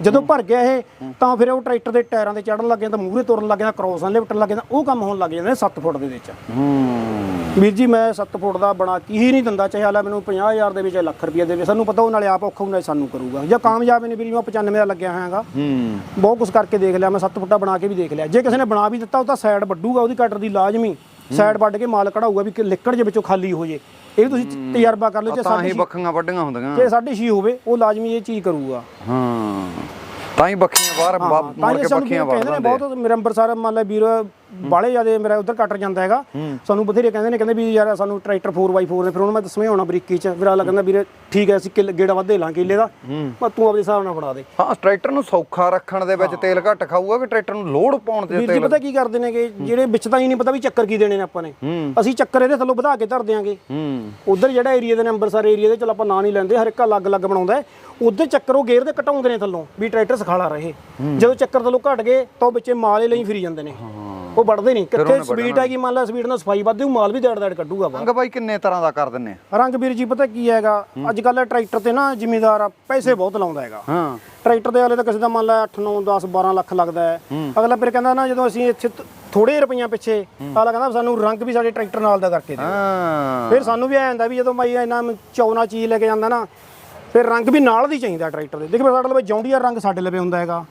[SPEAKER 1] ਜਦੋਂ ਭਰ ਗਿਆ ਇਹ ਤਾਂ ਫਿਰ ਉਹ ਟਰੈਕਟਰ ਦੇ ਟਾਇਰਾਂ ਤੇ ਚੜਨ ਲੱਗ ਜਾਂਦਾ ਮੂਹਰੇ ਤੁਰਨ ਲੱਗ ਜਾਂਦਾ ਕ੍ਰੋਸਾਂ ਲਿਫਟਣ ਲੱਗ ਜਾਂਦਾ ਉਹ ਕੰਮ ਹੋਣ ਲੱਗ ਜਾਂਦਾ 7 ਫੁੱਟ ਦੇ ਵਿੱਚ।
[SPEAKER 2] ਹੂੰ।
[SPEAKER 1] ਵੀਰ ਜੀ ਮੈਂ 7 ਫੁੱਟ ਦਾ ਬਣਾ ਕੀ ਹੀ ਨਹੀਂ ਦਿੰਦਾ ਚਾਹੇ ਹਾਲਾ ਮੈਨੂੰ 50000 ਦੇ ਵਿੱਚ ਲੱਖ ਰੁਪਏ ਦੇਵੇ ਸਾਨੂੰ ਪਤਾ ਉਹ ਨਾਲੇ ਆਪ ਔਖਾ ਹੁੰਦਾ ਸਾਨੂੰ ਕਰੂਗਾ। ਜਾਂ ਕਾਮਯਾਬ ਨਹੀਂ ਵੀਰ ਜੀ ਮੈਂ 95 ਦਾ ਲੱਗਿਆ ਹੋਇਆਗਾ।
[SPEAKER 2] ਹੂੰ।
[SPEAKER 1] ਬਹੁਤ ਕੁਝ ਕਰਕੇ ਦੇਖ ਲਿਆ ਮੈਂ 7 ਫੁੱਟਾ ਬਣਾ ਕੇ ਵੀ ਦੇਖ ਲਿਆ। ਜੇ ਕਿਸੇ ਨੇ ਬਣਾ ਵੀ ਦਿੱਤਾ ਉਹ ਤਾਂ ਸਾਈਡ ਵੱਡੂਗਾ ਉਹਦੀ ਕਟਰ ਦੀ ਲਾਜ਼ਮੀ। ਸਾਈਡ ਵੱਢ ਕੇ ਮਾਲ ਕਢਾਊਗਾ ਵੀ ਕਿ ਲਿਕੜ ਜੇ ਵਿੱਚੋਂ ਖਾਲੀ ਹੋ ਜੇ। ਇਹ ਵੀ ਤੁਸੀਂ ਤਜਰਬਾ ਕਰ ਲਓ ਜੇ
[SPEAKER 2] ਤਾਂ ਹੀ ਬੱਖੀਆਂ ਵੱਡੀਆਂ ਹੁੰਦੀਆਂ।
[SPEAKER 1] ਜੇ ਸਾਢੇ ਛੇ ਹੋਵੇ ਉਹ ਲਾਜ਼ਮੀ ਇਹ ਚੀਜ਼ ਕਰੂਗਾ।
[SPEAKER 2] ਹਾਂ। ਤਾਂ ਹੀ ਬੱਖੀਆਂ ਬਾਹਰ ਮੁੜ ਕੇ ਬੱਖੀਆਂ
[SPEAKER 1] ਨੇ ਬਹੁਤ ਮੇਰੇ ਅੰਬਰਸਰ ਮੰਨ ਲੈ ਵੀਰ ਬਾਲੇ ਜਿਆਦੇ ਮੇਰਾ ਉਧਰ ਕੱਟਰ ਜਾਂਦਾ ਹੈਗਾ। ਸਾਨੂੰ ਬਥੇਰੇ ਕਹਿੰਦੇ ਨੇ ਕਹਿੰਦੇ ਵੀ ਯਾਰ ਸਾਨੂੰ ਟਰੈਕਟਰ 4x4 ਨੇ ਫਿਰ ਉਹਨੂੰ ਮੈਂ ਹੋਣਾ ਬਰੀਕੀ ਚ। ਅਗਲਾ ਕਹਿੰਦਾ ਵੀਰੇ ਠੀਕ ਹੈ ਅਸੀਂ ਕਿੱਲ ਗੇੜਾ ਵਧੇ ਲਾਂ ਕਿੱਲੇ ਦਾ। ਪਰ ਤੂੰ ਆਪਦੇ ਹਿਸਾਬ ਨਾਲ ਫੜਾ ਦੇ।
[SPEAKER 2] ਹਾਂ ਟਰੈਕਟਰ ਨੂੰ ਸੌਖਾ ਰੱਖਣ ਦੇ ਵਿੱਚ ਤੇਲ ਘੱਟ ਖਾਊਗਾ ਕਿ ਟਰੈਕਟਰ ਨੂੰ ਲੋਡ ਪਾਉਣ ਤੇ
[SPEAKER 1] ਵੀਰ ਜੀ
[SPEAKER 2] ਤੇਲ?
[SPEAKER 1] ਪਤਾ ਕੀ ਕਰਦੇ ਨੇਗੇ? ਜਿਹੜੇ ਵਿੱਚ ਤਾਂ ਹੀ ਨਹੀਂ ਪਤਾ ਵੀ ਚੱਕਰ ਕੀ ਦੇਣੇ ਨੇ ਆਪਾਂ ਨੇ। ਅਸੀਂ ਚੱਕਰ ਇਹਦੇ ਥੱਲੋਂ ਵਧਾ ਕੇ ਧਰ ਦਿਆਂਗੇ। ਉਧਰ ਜਿਹੜਾ ਏਰੀਆ ਦੇ ਨੇ ਅੰਮ੍ਰਿਤਸਰ ਏਰੀਆ ਦੇ ਚਲ ਆਪਾਂ ਨਾਂ ਨਹੀਂ ਲੈਂਦੇ ਹਰ ਇੱਕ ਅਲੱਗ-ਅਲੱਗ ਬਣਾਉਂਦਾ ਉਧਰ ਚੱਕਰ ਉਹ ਗੇਅਰ ਦੇ ਕਟਾਉਂਦੇ ਨੇ ਥੱਲੋਂ ਵੀ ਟਰੈਕਟਰ ਸਖਾਲਾ ਰਹੇ। ਜਦੋਂ ਚੱਕਰ ਥੱਲੋਂ ਘਟ ਗਏ ਤਾਂ ਉਹ ਵਿੱਚੇ ਮਾਲ ਲਈ ਫਿਰੀ ਜਾਂਦੇ ਨੇ। ਉਹ ਵੜਦੇ ਨਹੀਂ। ਕਿੱਥੇ ਸਪੀਡ ਹੈਗੀ ਮੰਨ ਲਾ ਸਪੀਡ ਨਾਲ ਸਫ਼ਾਈ ਵੱਧਦੀ ਉਹ ਮਾਲ ਵੀ ਦੜ ਦੜ ਕੱਢੂਗਾ
[SPEAKER 2] ਰੰਗ ਬਾਈ ਕਿੰਨੇ ਤਰ੍ਹਾਂ ਦਾ ਕਰ ਦਿੰਨੇ ਆ?
[SPEAKER 1] ਰੰਗ ਵੀਰ ਜੀ ਪਤਾ ਕੀ ਹੈਗਾ? ਅੱਜ ਕੱਲ ਟਰੈਕਟਰ ਤੇ ਨਾ ਜ਼ਿਮੀਦਾਰ ਪੈਸੇ ਬਹੁਤ ਲਾਉਂਦਾ ਹੈਗਾ।
[SPEAKER 2] ਹਾਂ।
[SPEAKER 1] ਟਰੈਕਟਰ ਦੇ ਵਾਲੇ ਤਾਂ ਕਿਸੇ ਦਾ ਮੰਨ ਲਾ 8 9 10 12 ਲੱਖ ਲੱਗਦਾ ਹੈ। ਅਗਲਾ ਫਿਰ ਕਹਿੰਦਾ ਨਾ ਜਦੋਂ ਅਸੀਂ ਇੱਥੇ ਥੋੜੇ ਰੁਪਈਆਂ ਪਿੱਛੇ ਅਗਲਾ ਕਹਿੰਦਾ ਸਾਨੂੰ ਰੰਗ ਵੀ ਸਾਡੇ ਟਰੈਕਟਰ ਨਾਲ ਦਾ ਕਰਕੇ ਦਿਓ।
[SPEAKER 2] ਹਾਂ।
[SPEAKER 1] ਫਿਰ ਸਾਨੂੰ ਵੀ ਐ ਹੁੰਦਾ ਵੀ ਜਦੋਂ ਬਾਈ ਇਹਨਾਂ ਚੌਨਾ ਚੀਜ਼ ਲੈ ਕੇ ਜਾਂਦਾ ਨਾ ਫਿਰ ਰੰਗ ਵੀ ਨਾਲ ਦੀ ਚਾਹੀਦਾ ਟਰੈਕਟਰ ਦੇ। ਦੇਖੋ ਸਾਡੇ ਲਵੇ ਜੌਂਡੀਆ ਰੰਗ ਸਾਡੇ ਲਵੇ ਹੁੰਦਾ ਹੈਗਾ।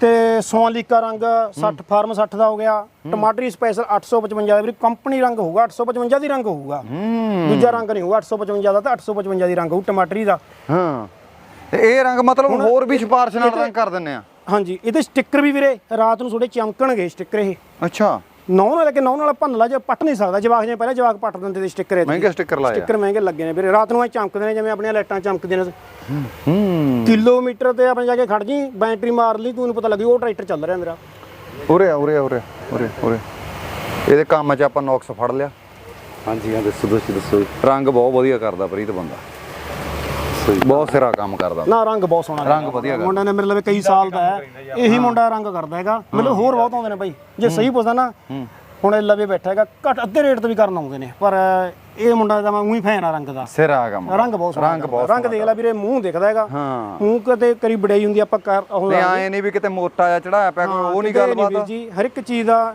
[SPEAKER 1] ਤੇ ਸੋਨਾਲੀਕਾ ਰੰਗ 60 ਫਾਰਮ 60 ਦਾ ਹੋ ਗਿਆ। ਟਮਾਟਰੀ ਸਪੈਸ਼ਲ 855 ਦਾ ਵੀ ਕੰਪਨੀ ਰੰਗ ਹੋਊਗਾ 855 ਦੀ ਰੰਗ ਹੋਊਗਾ। ਦੂਜਾ ਰੰਗ ਨਹੀਂ ਹੋਊਗਾ 855 ਦਾ ਤਾਂ 855 ਦੀ ਰੰਗ ਹੋਊ ਟਮਾਟਰੀ ਦਾ।
[SPEAKER 2] ਹਾਂ। ਤੇ ਇਹ ਰੰਗ ਮਤਲਬ ਹੋਰ ਵੀ ਸਿਫਾਰਿਸ਼ ਨਾਲ ਰੰਗ ਕਰ ਦਿੰਨੇ ਆ?
[SPEAKER 1] ਹਾਂਜੀ ਇਹਦੇ ਸਟicker ਵੀ ਵੀਰੇ ਰਾਤ ਨੂੰ ਥੋੜੇ ਚਮਕਣਗੇ ਸਟicker ਇਹ।
[SPEAKER 2] ਅੱਛਾ।
[SPEAKER 1] ਨੌ ਨਾਲ ਕੇ ਨੌ ਨਾਲ ਭੰਨ ਲਾ ਜੇ ਪੱਟ ਨਹੀਂ ਸਕਦਾ। ਜਵਾਕ ਜੇ ਪਹਿਲਾਂ ਜਵਾਕ ਪੱਟ ਦਿੰਦੇ ਤੇ ਸਟicker ਇਹ
[SPEAKER 2] ਮਹਿੰਗੇ ਸਟicker ਲਾਏ ਆ।
[SPEAKER 1] ਸਟicker ਮਹਿੰਗੇ ਲੱਗੇ ਨੇ ਵੀਰੇ। ਰਾਤ ਨੂੰ ਐ ਚਮਕਦੇ ਨੇ ਜਿਵੇਂ ਆਪਣੀਆਂ ਲਾਈਟਾਂ ਚਮਕਦੀਆਂ ਨੇ।
[SPEAKER 2] ਹੂੰ
[SPEAKER 1] ਕਿਲੋਮੀਟਰ ਤੇ ਆਪਣੇ ਜਾ ਕੇ ਖੜ ਜੀ ਬੈਟਰੀ ਮਾਰ ਲਈ ਤੈਨੂੰ ਪਤਾ ਲੱਗੀ ਉਹ ਟਰੈਕਟਰ ਚੱਲ ਰਿਹਾ ਮੇਰਾ।
[SPEAKER 2] ਉਰੇ ਆ ਉਰੇ ਆ, ਉਰੇ ਉਰੇ ਉਰੇ। ਇਹਦੇ ਕੰਮ 'ਚ ਆਪਾਂ ਨੌਕਸ ਫੜ ਲਿਆ।
[SPEAKER 3] ਹਾਂਜੀ ਹਾਂ ਦੱਸੋ ਦੱਸੋ ਦੱਸੋ।
[SPEAKER 2] ਰੰਗ ਬਹੁਤ ਵਧੀਆ ਕਰਦਾ ਪ੍ਰੀਤ ਬੰਦਾ। ਬਹੁਤ ਸਿਰਾ ਕੰਮ ਕਰਦਾ।
[SPEAKER 1] ਨਾ ਰੰਗ ਬਹੁਤ ਸੋਹਣਾ
[SPEAKER 2] ਰੰਗ ਵਧੀਆ ਗਾ।
[SPEAKER 1] ਮੁੰਡੇ ਨੇ ਮੇਰੇ ਲਵੇ ਕਈ ਸਾਲ ਦਾ ਹੈ। ਇਹੀ ਮੁੰਡਾ ਰੰਗ ਕਰਦਾ ਹੈਗਾ। ਮੈਨੂੰ ਹੋਰ ਬਹੁਤ ਆਉਂਦੇ ਨੇ ਬਾਈ। ਜੇ ਸਹੀ ਪੁੱਛਦਾ ਨਾ ਹੁਣ ਇਹ ਲਵੇ ਬੈਠਾ ਹੈਗਾ ਘੱਟ ਅੱਧੇ ਰੇਟ ਤੇ ਵੀ ਕਰਨ ਆਉਂਦੇ ਨੇ। ਪਰ ਇਹ ਮੁੰਡਾ ਦਾ ਮੈਂ ਉਹੀ ਫੈਨ ਆ ਰੰਗ ਦਾ।
[SPEAKER 2] ਸਿਰਾ ਕੰਮ।
[SPEAKER 1] ਰੰਗ ਬਹੁਤ ਸੋਹਣਾ
[SPEAKER 2] ਰੰਗ ਬਹੁਤ
[SPEAKER 1] ਕਰਦਾ। ਰੰਗ ਦੇਖ ਲੈ ਵੀਰੇ ਮੂੰਹ ਦਿਖਦਾ ਹੈਗਾ।
[SPEAKER 2] ਹਾਂ।
[SPEAKER 1] ਮੂੰਹ ਕਦੇ ਕਰੀ ਬੜਾਈ ਹੁੰਦੀ ਆਪਾਂ ਕਰ ਉਹ
[SPEAKER 2] ਨਹੀਂ ਆਏ ਨਹੀਂ ਵੀ ਕਿਤੇ ਮੋਟਾ ਆ ਚੜਾਇਆ ਪਿਆ ਕੋਈ ਉਹ ਨਹੀਂ
[SPEAKER 1] ਕਿਤੇ
[SPEAKER 2] ਗੱਲਬਾਤ।
[SPEAKER 1] ਵੀਰ ਜੀ ਹਰ ਇੱਕ ਚੀਜ਼ ਦਾ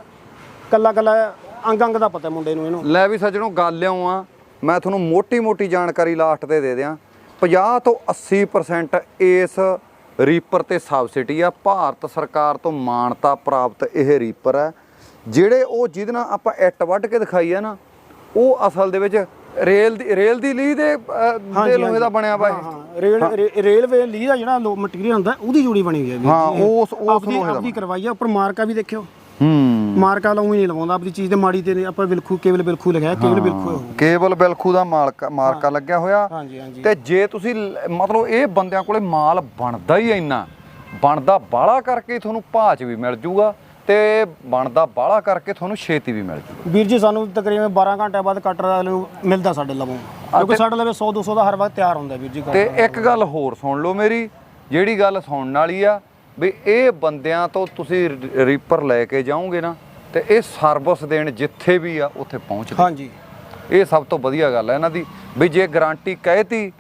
[SPEAKER 1] ਕੱਲਾ ਕੱਲਾ ਅੰਗ ਅੰਗ ਦਾ ਪਤਾ ਮੁੰਡੇ ਨੂੰ ਇਹਨੂੰ।
[SPEAKER 2] ਲੈ ਵੀ ਸੱਜਣੋ ਗੱਲ ਇਉਂ ਆ ਮੈਂ ਤੁਹਾਨੂੰ ਮੋਟੀ ਮੋਟੀ ਜਾਣਕਾਰੀ ਲਾਸਟ ਤੇ ਦੇ ਦਿਆਂ। 50 ਤੋਂ 80% ਇਸ ਰੀਪਰ ਤੇ ਸਬਸਿਡੀ ਆ। ਭਾਰਤ ਸਰਕਾਰ ਤੋਂ ਮਾਨਤਾ ਪ੍ਰਾਪਤ ਇਹ ਰੀਪਰ ਹੈ ਜਿਹੜੇ ਉਹ ਜਿਹਦੇ ਨਾਲ ਆਪਾਂ ਇੱਟ ਵੱਢ ਕੇ ਦਿਖਾਈ ਆ ਨਾ ਉਹ ਅਸਲ ਦੇ ਵਿੱਚ ਰੇਲ ਦੀ ਰੇਲ ਦੀ ਲੀਹ ਦੇ ਦੇ ਲੋਹੇ ਦਾ ਬਣਿਆ ਵਾ ਇਹ।
[SPEAKER 1] ਹਾਂ ਰੇਲ ਰੇਲਵੇ ਲੀ ਦਾ ਜਿਹੜਾ ਮਟੀਰੀਅਲ ਹੁੰਦਾ ਉਹਦੀ ਜੋੜੀ ਬਣੀ ਹੋਈ ਹੈ।
[SPEAKER 2] ਹਾਂ। ਉਸ ਉਸ ਲੋਹੇ ਦਾ
[SPEAKER 1] ਆਪਦੀ ਕਰਵਾਈ ਆ ਉੱਪਰ ਮਾਰਕਾ ਵੀ ਦੇਖਿਓ।
[SPEAKER 2] ਹੂੰ।
[SPEAKER 1] ਮਾਰਕਾ ਲਾਉਂ ਹੀ ਨਹੀਂ ਲਵਾਉਂਦਾ ਆਪਦੀ ਚੀਜ਼ ਤੇ ਮਾੜੀ ਤੇ ਆਪਾਂ ਬਿਲਕੁਲ ਕੇਵਲ ਬਿਲਕੁਲ ਲਿਖਿਆ ਕੇਵਲ ਬਿਲਕੁਲ
[SPEAKER 2] ਕੇਬਲ ਬਿਲਖੂ ਦਾ ਮਾਲਕਾ ਮਾਰਕਾ ਲੱਗਿਆ ਹੋਇਆ।
[SPEAKER 1] ਹਾਂਜੀ ਹਾਂਜੀ।
[SPEAKER 2] ਤੇ ਜੇ ਤੁਸੀਂ ਲ- ਮਤਲਬ ਇਹ ਬੰਦਿਆਂ ਕੋਲੇ ਮਾਲ ਬਣਦਾ ਹੀ ਇੰਨਾ ਬਣਦਾ ਬਾਹਲਾ ਕਰਕੇ ਤੁਹਾਨੂੰ ਭਾਅ 'ਚ ਵੀ ਮਿਲ ਜੂਗਾ ਤੇ ਬਣਦਾ ਬਾਹਲਾ ਕਰਕੇ ਤੁਹਾਨੂੰ ਛੇਤੀ ਵੀ ਮਿਲ ਜੂਗਾ।
[SPEAKER 1] ਵੀਰ ਜੀ ਸਾਨੂੰ ਤਕਰੀਬਨ 12 ਘੰਟੇ ਬਾਅਦ ਕਟਰ ਵਾਲੇ ਨੂੰ ਮਿਲਦਾ ਸਾਡੇ ਲਵੋਂ। ਕਿਉਂਕਿ ਸਾਡੇ ਲਵੇ 100 200 ਦਾ ਹਰ ਵਕਤ ਤਿਆਰ ਹੁੰਦਾ ਵੀਰ ਜੀ
[SPEAKER 2] ਤੇ ਇੱਕ ਗੱਲ ਹੋਰ ਸੁਣ ਲਓ ਮੇਰੀ ਜਿਹੜੀ ਗੱਲ ਸੁਣਨ ਵਾਲੀ ਆ ਵੀ ਇਹ ਬੰਦਿਆਂ ਤੋਂ ਤੁਸੀਂ ਰ- ਰੀਪਰ ਲੈ ਕੇ ਜਾਓਗੇ ਨਾ ਤੇ ਇਹ ਸਰਵਿਸ ਦੇਣ ਜਿੱਥੇ ਵੀ ਆ ਉੱਥੇ ਪਹੁੰਚ
[SPEAKER 1] ਹਾਂਜੀ।
[SPEAKER 2] ਇਹ ਸਭ ਤੋਂ ਵਧੀਆ ਗੱਲ ਹੈ ਇਹਨਾਂ ਦੀ ਵੀ ਜੇ ਗਾਰੰਟੀ ਕਹਿਤੀ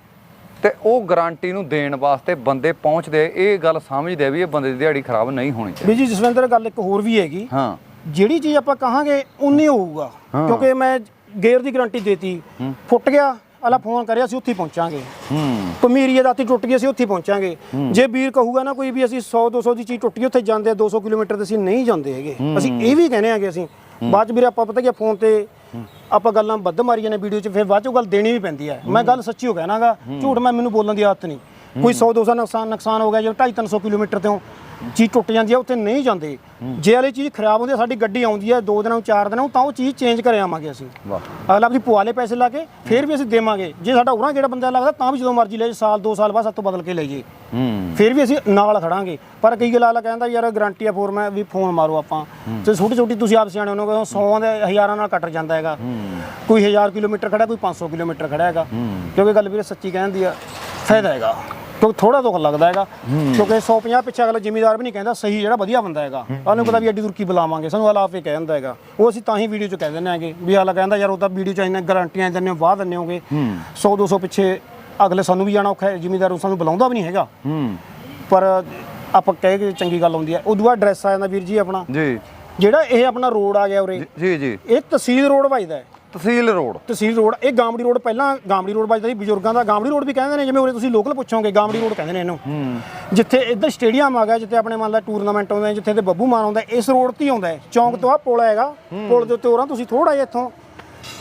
[SPEAKER 2] ਤੇ ਉਹ ਗਾਰੰਟੀ ਨੂੰ ਦੇਣ ਵਾਸਤੇ ਬੰਦੇ ਪਹੁੰਚਦੇ ਇਹ ਗੱਲ ਸਮਝਦੇ ਵੀ ਇਹ ਬੰਦੇ ਦੀ ਦਿਹਾੜੀ ਖਰਾਬ ਨਹੀਂ ਹੋਣੀ ਚਾਹੀਦੀ।
[SPEAKER 1] ਵੀਰ ਜੀ ਜਸਵਿੰਦਰ ਗੱਲ ਇੱਕ ਹੋਰ ਵੀ ਹੈਗੀ।
[SPEAKER 2] ਹਾਂ।
[SPEAKER 1] ਜਿਹੜੀ ਚੀਜ਼ ਆਪਾਂ ਕਹਾਂਗੇ ਉਨੀ ਹੋਊਗਾ। ਕਿਉਂਕਿ ਮੈਂ ਗੇਅਰ ਦੀ ਗਾਰੰਟੀ ਦੇਤੀ ਫੁੱਟ ਗਿਆ ਅਲਾ ਫੋਨ ਕਰਿਆ ਅਸੀਂ ਉੱਥੇ ਪਹੁੰਚਾਂਗੇ।
[SPEAKER 2] ਹੂੰ।
[SPEAKER 1] ਪਮੀਰੀਏ ਦਾਤੀ ਟੁੱਟ ਗਈ ਅਸੀਂ ਉੱਥੇ ਪਹੁੰਚਾਂਗੇ। ਜੇ ਵੀਰ ਕਹੂਗਾ ਨਾ ਕੋਈ ਵੀ ਅਸੀਂ 100 200 ਦੀ ਚੀਜ਼ ਟੁੱਟ ਉੱਥੇ ਜਾਂਦੇ ਆ 200 ਕਿਲੋਮੀਟਰ ਤੇ ਅਸੀਂ ਨਹੀਂ ਜਾਂਦੇ ਹੈਗੇ। ਅਸੀਂ ਇਹ ਵੀ ਕਹਿੰਦੇ ਆਗੇ ਅਸੀਂ। ਬਾਅਦ ਚ ਵੀਰੇ ਆਪਾਂ ਪਤਾ ਕੀ ਫੋਨ ਤੇ ਆਪਾਂ ਗੱਲਾਂ ਵੱਧ ਮਾਰੀਆਂ ਨੇ ਵੀਡੀਓ 'ਚ ਫਿਰ ਬਾਅਦ ਚੋਂ ਗੱਲ ਦੇਣੀ ਵੀ ਪੈਂਦੀ ਹੈ ਮੈਂ ਗੱਲ ਸੱਚੀ ਹੋ ਕਹਿਣਾਗਾ ਝੂਠ ਮੈਂ ਮੈਨੂੰ ਬੋਲਣ ਦੀ ਆਦਤ ਨਹੀਂ। ਕੋਈ 100 200 ਨੁਕਸਾਨ ਨੁਕਸਾਨ ਹੋ ਗਿਆ ਜੇ 250 300 ਕਿਲੋਮੀਟਰ ਤੋਂ ਚੀਜ਼ ਟੁੱਟ ਜਾਂਦੀ ਹੈ ਉੱਥੇ ਨਹੀਂ ਜਾਂਦੇ। ਜੇ ਵਾਲੀ ਚੀਜ਼ ਖਰਾਬ ਹੁੰਦੀ ਹੈ ਸਾਡੀ ਗੱਡੀ ਆਉਂਦੀ ਹੈ ਦੋ ਦਿਨਾਂ ਨੂੰ ਚਾਰ ਦਿਨਾਂ ਨੂੰ ਤਾਂ ਉਹ ਚੀਜ਼ ਚੇਂਜ ਕਰ ਆਵਾਂਗੇ ਅਸੀਂ।
[SPEAKER 2] ਵਾਹ।
[SPEAKER 1] ਅਗਲਾ ਆਪਣੀ ਪੁਆਲੇ ਪੈਸੇ ਲਾ ਕੇ ਫਿਰ ਵੀ ਅਸੀਂ ਦੇਵਾਂਗੇ। ਜੇ ਸਾਡਾ ਉਰਾਂ ਜਿਹੜਾ ਬੰਦਾ ਲੱਗਦਾ ਤਾਂ ਵੀ ਜਦੋਂ ਮਰਜ਼ੀ ਲੈ ਜੇ ਸਾਲ ਦੋ ਸਾਲ ਬਾਅਦ ਸਾਤੋਂ ਬਦਲ ਕੇ ਲੈ ਜੇ
[SPEAKER 2] ਹੂੰ।
[SPEAKER 1] ਫਿਰ ਵੀ ਅਸੀਂ ਨਾਲ ਖੜਾਂਗੇ। ਪਰ ਕਈ ਗੱਲਾਂ ਕਹਿੰਦਾ ਯਾਰ ਗਾਰੰਟੀ ਆ ਫੋਰ ਮੈਂ ਵੀ ਫੋਨ ਮਾਰੋ ਆਪਾਂ। ਤੇ ਛੋਟੀ ਛੋਟੀ ਤੁਸੀਂ ਆਪ ਸਿਆਣੇ ਹੋ ਸੌ ਦੇ ਹਜ਼ਾਰਾਂ ਨਾਲ ਕੱਟ ਜਾਂਦਾ ਹੈਗਾ। ਕੋਈ 1000 ਕਿਲੋਮੀਟਰ ਖੜਾ ਕੋਈ 500 ਕਿਲੋਮੀਟਰ ਖੜਾ ਹੈਗਾ। ਕਿਉਂਕਿ ਗੱਲ ਵੀਰੇ ਸੱਚੀ ਕਹਿੰਦੀ ਆ ਫਾਇਦਾ ਹੈਗਾ। ਕਿਉਂਕਿ ਥੋੜਾ ਦੁੱਖ ਲੱਗਦਾ ਹੈਗਾ। ਕਿਉਂਕਿ 150 ਪਿੱਛੇ ਅਗਲਾ ਜ਼ਿਮੀਦਾਰ ਵੀ ਨਹੀਂ ਕਹਿੰਦਾ ਸਹੀ ਜਿਹੜਾ ਵਧੀਆ ਬੰਦਾ ਹੈਗਾ। ਉਹਨੂੰ ਪਤਾ ਵੀ ਐਡੀ ਦੂਰ ਕੀ ਬੁਲਾਵਾਂਗੇ? ਸਾਨੂੰ ਵਾਲਾ ਆਪੇ ਕਹਿ ਦਿੰਦਾ ਹੈਗਾ। ਉਹ ਅਸੀਂ ਤਾਂ ਹੀ ਵੀਡੀਓ 'ਚ ਕਹਿ ਦਿੰਦੇ ਹੈਗੇ। ਵੀ ਆਲਾ ਕਹਿੰਦਾ ਯਾਰ ਉਹ ਤਾਂ ਵੀਡੀਓ 'ਚ ਇੰਨੇ ਗਾਰੰਟੀਆਂ ਦਿੰਦੇ ਹੋ ਵਾਹ ਦਿੰਦੇ ਹੋਗੇ। 100 200 ਪਿੱਛੇ ਅਗਲੇ ਸਾਨੂੰ ਵੀ ਜਾਣਾ ਔਖਾ ਹੈ। ਜ਼ਿਮੀਦਾਰ ਉਹ ਸਾਨੂੰ ਬੁਲਾਉਂਦਾ ਵੀ ਨਹੀਂ ਹੈਗਾ। ਪਰ ਆਪਾਂ ਕਹਿ ਕੇ ਚੰਗੀ ਗੱਲ ਆਉਂਦੀ ਹੈ। ਉਦੋਂ ਬਾਅਦ ਐਡਰੈਸ ਆ ਜਾਂਦਾ ਵੀਰ ਜੀ ਆਪਣਾ।
[SPEAKER 2] ਜੀ।
[SPEAKER 1] ਜਿਹੜਾ ਇਹ ਆਪਣਾ ਰੋਡ ਆ ਗਿਆ ਉਰੇ।
[SPEAKER 2] ਜੀ ਜੀ।
[SPEAKER 1] ਇਹ ਤਹਿਸੀਲ ਰੋਡ ਵੱਜਦਾ ਹੈ।
[SPEAKER 2] ਤਹਿਸੀਲ ਰੋਡ।
[SPEAKER 1] ਤਹਿਸੀਲ ਰੋਡ ਇਹ ਗਾਮੜੀ ਰੋਡ ਪਹਿਲਾਂ ਗਾਮੜੀ ਰੋਡ ਵੱਜਦਾ ਸੀ ਬਜ਼ੁਰਗਾਂ ਦਾ ਗਾਮੜੀ ਰੋਡ ਵੀ ਕਹਿੰਦੇ ਨੇ ਜਿਵੇਂ ਉਰੇ ਤੁਸੀਂ ਲੋਕਲ ਪੁੱਛੋਗੇ ਗਾਮੜੀ ਰੋਡ ਕਹਿੰਦੇ ਨੇ ਇਹਨੂੰ। ਜਿੱਥੇ ਇੱਧਰ ਸਟੇਡੀਅਮ ਆ ਗਿਆ ਜਿੱਥੇ ਆਪਣੇ ਮੰਨ ਲਾ ਟੂਰਨਾਮੈਂਟ ਆਉਂਦੇ ਜਿੱਥੇ ਤੇ ਬੱਬੂ ਮਾਨ ਆਉਂਦਾ ਇਸ ਰੋਡ ਤੇ ਹੀ ਆਉਂਦਾ ਹੈ। ਚੌਂਕ ਤੋਂ ਆ ਪੁਲ ਹੈਗਾ ਪੁਲ ਦੇ ਉੱਤੇ ਹੋਰਾਂ ਤੁਸੀਂ ਥੋੜਾ ਜਿਹਾ ਇੱਥੋਂ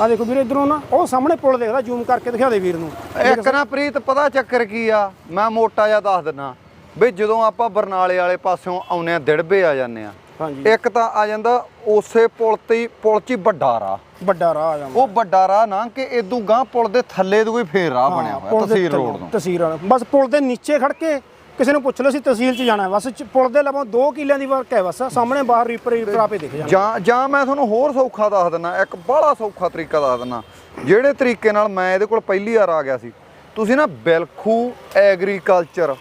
[SPEAKER 1] ਆ ਦੇਖੋ ਵੀਰੇ ਇਧਰੋਂ ਨਾ ਉਹ ਸਾਹਮਣੇ ਪੁਲ ਦੇਖਦਾ ਜ਼ੂਮ ਕਰਕੇ ਦਿਖਾ ਦੇ ਵੀਰ ਨੂੰ।
[SPEAKER 2] ਇੱਕ ਨਾ ਪ੍ਰੀਤ ਪਤਾ ਚੱਕਰ ਕੀ ਆ? ਮੈਂ ਮੋਟਾ ਜਿਹਾ ਦੱਸ ਦਿੰਨਾ ਵੀ ਜਦੋਂ ਆਪਾਂ ਬਰਨਾਲੇ ਵਾਲੇ ਪਾਸਿਓਂ ਆਉਨੇ ਆ ਦਿੜਬੇ ਆ ਜਾਂਦੇ ਆ।
[SPEAKER 1] ਹਾਂਜੀ।
[SPEAKER 2] ਇੱਕ ਤਾਂ ਆ ਜਾਂਦਾ ਉਸੇ ਪੁਲ ਤੇ ਪੁਲ 'ਚ ਵੱਡਾ ਰਾਹ।
[SPEAKER 1] ਵੱਡਾ ਰਾਹ ਆ ਜਾਂਦਾ।
[SPEAKER 2] ਉਹ ਵੱਡਾ ਰਾਹ ਨਾ ਕਿ ਇਦੋਂ ਗਾਂ ਪੁਲ ਦੇ ਥੱਲੇ ਤੋਂ ਕੋਈ ਫੇਰ ਰਾਹ ਬਣਿਆ ਹੋਇਆ
[SPEAKER 1] ਥੱਲੇ,
[SPEAKER 2] ਰੋਡ ਤੋਂ।
[SPEAKER 1] ਤਹਿਸੀਲ ਰੋਡ ਬਸ ਪੁਲ ਦੇ ਨੀਚੇ ਖੜ ਕੇ ਕਿਸੇ ਨੂੰ ਪੁੱਛ ਲਓ ਸੀ ਤਹਿਸੀਲ ਚ ਜਾਣਾ ਬਸ ਪੁਲ ਦੇ ਲਵੋਂ 2 ਕਿੱਲਿਆਂ ਦੀ ਵਰਕ ਹੈ ਬਸ। ਸਾਹਮਣੇ ਬਾਹਰ ਰੀਪਰ ਰੀਪਰ ਆਪੇ ਦਿਖ ਜਾਣਾ
[SPEAKER 2] ਜਾਂ ਜਾਂ ਮੈਂ ਤੁਹਾਨੂੰ ਹੋਰ ਸੌਖਾ ਦੱਸ ਦਿੰਨਾ ਇੱਕ ਬੜਾ ਸੌਖਾ ਤਰੀਕਾ ਦੱਸ ਦਿੰਨਾ ਜਿਹੜੇ ਤਰੀਕੇ ਨਾਲ ਮੈਂ ਇਹਦੇ ਕੋਲ ਪਹਿਲੀ ਵਾਰ ਆ ਗਿਆ ਸੀ। ਤੁਸੀਂ ਨਾ ਬਿਲਖੂ ਐਗਰੀਕਲਚਰ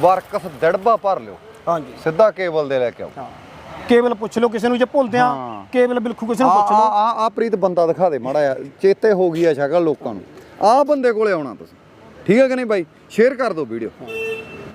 [SPEAKER 2] ਵਰਕਸ ਦੜਬਾ ਭਰ ਲਿਓ।
[SPEAKER 1] ਹਾਂਜੀ।
[SPEAKER 2] ਸਿੱਧਾ ਕੇਬਲ ਦੇ ਲੈ ਕੇ ਆਓ।
[SPEAKER 1] ਹਾਂ। ਕੇਵਲ ਪੁੱਛ ਲਓ ਕਿਸੇ ਨੂੰ ਜੇ ਭੁੱਲਦੇ ਆ। ਕੇਵਲ ਬਿਲਕੁਲ ਕਿਸੇ ਨੂੰ ਪੁੱਛ ਲਓ।
[SPEAKER 2] ਆ ਆ ਪ੍ਰੀਤ ਬੰਦਾ ਦਿਖਾ ਦੇ ਮਾੜਾ ਜਿਹਾ ਚੇਤੇ ਹੋ ਗਈ ਆ ਸ਼ਕਲ ਲੋਕਾਂ ਨੂੰ। ਆ ਬੰਦੇ ਕੋਲੇ ਆਉਣਾ ਤੁਸੀਂ। ਠੀਕ ਹੈ ਕਿ ਨਹੀਂ ਬਾਈ? ਸ਼ੇਅਰ ਕਰ ਦਿਓ ਵੀਡੀਓ